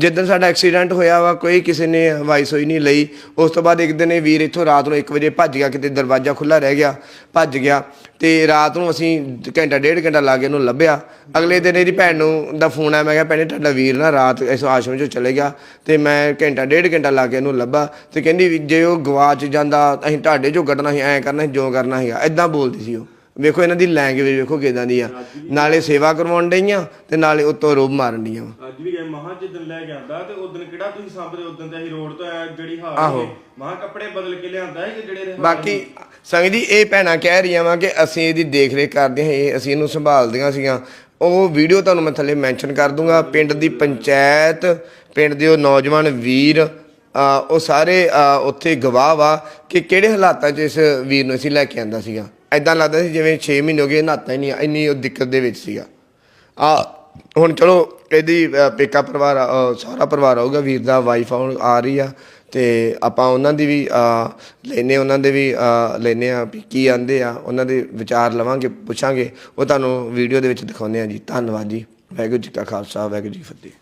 ਜਿੱਦਣ ਸਾਡਾ ਐਕਸੀਡੈਂਟ ਹੋਇਆ ਵਾ, ਕੋਈ ਕਿਸੇ ਨੇ ਹਵਾਈ ਸੋਈ ਨਹੀਂ ਲਈ। ਉਸ ਤੋਂ ਬਾਅਦ ਇੱਕ ਦਿਨ ਇਹ ਵੀਰ ਇੱਥੋਂ ਰਾਤ ਨੂੰ 1 ਵਜੇ ਭੱਜ ਗਿਆ, ਕਿਤੇ ਦਰਵਾਜ਼ਾ ਖੁੱਲਾ ਰਹਿ ਗਿਆ, ਭੱਜ ਗਿਆ। ਤੇ ਰਾਤ ਨੂੰ ਅਸੀਂ ਘੰਟਾ, ਡੇਢ ਘੰਟਾ ਲਾ ਕੇ ਇਹਨੂੰ ਲੱਭਿਆ। ਅਗਲੇ ਦਿਨ ਇਹਦੀ ਭੈਣ ਨੂੰ ਦਾ ਫੋਨ ਆਇਆ, ਮੈਂ ਕਿਹਾ, ਭੈਣੇ, ਤੁਹਾਡਾ ਵੀਰ ਨਾ ਰਾਤ ਇਸ ਆਸ਼ਰਮ 'ਚੋਂ ਚਲੇ ਗਿਆ। ਤੇ ਮੈਂ ਘੰਟਾ, ਡੇਢ ਘੰਟਾ ਲਾ ਕੇ ਇਹਨੂੰ ਲੱਭਾ। ਤੇ ਕਹਿੰਦੀ ਵੀ ਜੇ ਉਹ ਗਵਾਚ ਜਾਂਦਾ, ਅਸੀਂ ਤੁਹਾਡੇ ਜੋ ਕੱਢਣਾ ਸੀ, ਐਂ ਕਰਨਾ ਸੀ, ਜੋ ਕਰਨਾ ਸੀਗਾ ਐਦਾਂ ਬੋਲਦੀ ਸੀ ਉਹ। ਵੇਖੋ ਇਹਨਾਂ ਦੀ ਲੈਂਗੁਏਜ ਵੇਖੋ ਕਿਦਾਂ ਦੀ ਆ। ਨਾਲੇ ਸੇਵਾ ਕਰਵਾਉਣ ਡਈਆਂ ਤੇ ਨਾਲੇ ਉੱਤੋਂ ਰੋਬ ਮਾਰਨ ਡਈਆਂ। ਅੱਜ ਵੀ ਗਏ ਮਹਾ ਜਿੱਦਣ ਲੈ ਕੇ ਆਂਦਾ ਤੇ ਉਦੋਂ ਕਿਹੜਾ ਤੁਸੀਂ ਸਾਂਭਦੇ ਉਦੋਂ ਤੇ ਅਸੀਂ ਰੋਡ ਤੋਂ ਆਇਆ ਜਿਹੜੀ ਹਾਲ ਆਹੋ। ਮਹਾ ਕੱਪੜੇ ਬਦਲ ਕੇ ਲਿਆਂਦਾ ਹੈ ਕਿ ਜਿਹੜੇ ਹਾਲ ਬਾਕੀ ਸੰਗਤ ਜੀ ਇਹ ਭੈਣਾਂ ਕਹਿ ਰਹੀਆਂ ਵਾ ਕਿ ਅਸੀਂ ਇਹਦੀ ਦੇਖ ਰੇਖ ਕਰਦੇ ਹਾਂ ਇਹ ਅਸੀਂ ਇਹਨੂੰ ਸੰਭਾਲਦੀਆਂ ਸੀਗੀਆਂ। ਉਹ ਵੀਡੀਓ ਤੁਹਾਨੂੰ ਮੈਂ ਥੱਲੇ ਮੈਂਸ਼ਨ ਕਰ ਦੂੰਗਾ। ਪਿੰਡ ਦੀ ਪੰਚਾਇਤ ਪਿੰਡ ਦੇ ਉਹ ਨੌਜਵਾਨ ਵੀਰ ਉਹ ਸਾਰੇ ਉੱਥੇ ਗਵਾਹ ਵਾ ਕਿ ਕਿਹੜੇ ਹਾਲਾਤਾਂ 'ਚ ਇਸ ਵੀਰ ਨੂੰ ਅਸੀਂ ਲੈ ਕੇ ਆਂਦਾ ਸੀਗਾ? ਐਦਾਂ ਲੱਗਦਾ ਸੀ ਜਿਵੇਂ 6 ਮਹੀਨੇ ਹੋ ਗਏ ਨਹਾਤਾ ਹੀ ਨਹੀਂ ਇੰਨੀ ਉਹ ਦਿੱਕਤ ਦੇ ਵਿੱਚ ਸੀਗਾ। ਆ ਹੁਣ ਚਲੋ ਇਹਦੀ ਅ, ਪੇਕਾ ਪਰਿਵਾਰ ਆ, ਅ, ਸਹੁਰਾ ਪਰਿਵਾਰ ਆਊਗਾ ਵੀਰ ਦਾ ਵਾਈਫ ਆ ਰਹੀ ਆ ਤੇ ਆਪਾਂ ਉਹਨਾਂ ਦੀ ਵੀ ਲੈਨੇ ਉਹਨਾਂ ਦੇ ਵੀ ਲੈਨੇ ਆ ਵੀ ਕੀ ਆਂਦੇ ਆ ਉਹਨਾਂ ਦੇ ਵਿਚਾਰ ਲਵਾਂਗੇ ਪੁੱਛਾਂਗੇ ਉਹ ਤੁਹਾਨੂੰ ਵੀਡੀਓ ਦੇ ਵਿੱਚ ਦਿਖਾਉਂਦੇ ਆ ਜੀ। ਧੰਨਵਾਦ ਜੀ। ਵਾਹਿਗੁਰੂ ਜੀ ਕਾ ਖਾਲਸਾ ਵਾਹਿਗੁਰੂ ਜੀ ਕੀ ਫਤਿਹ।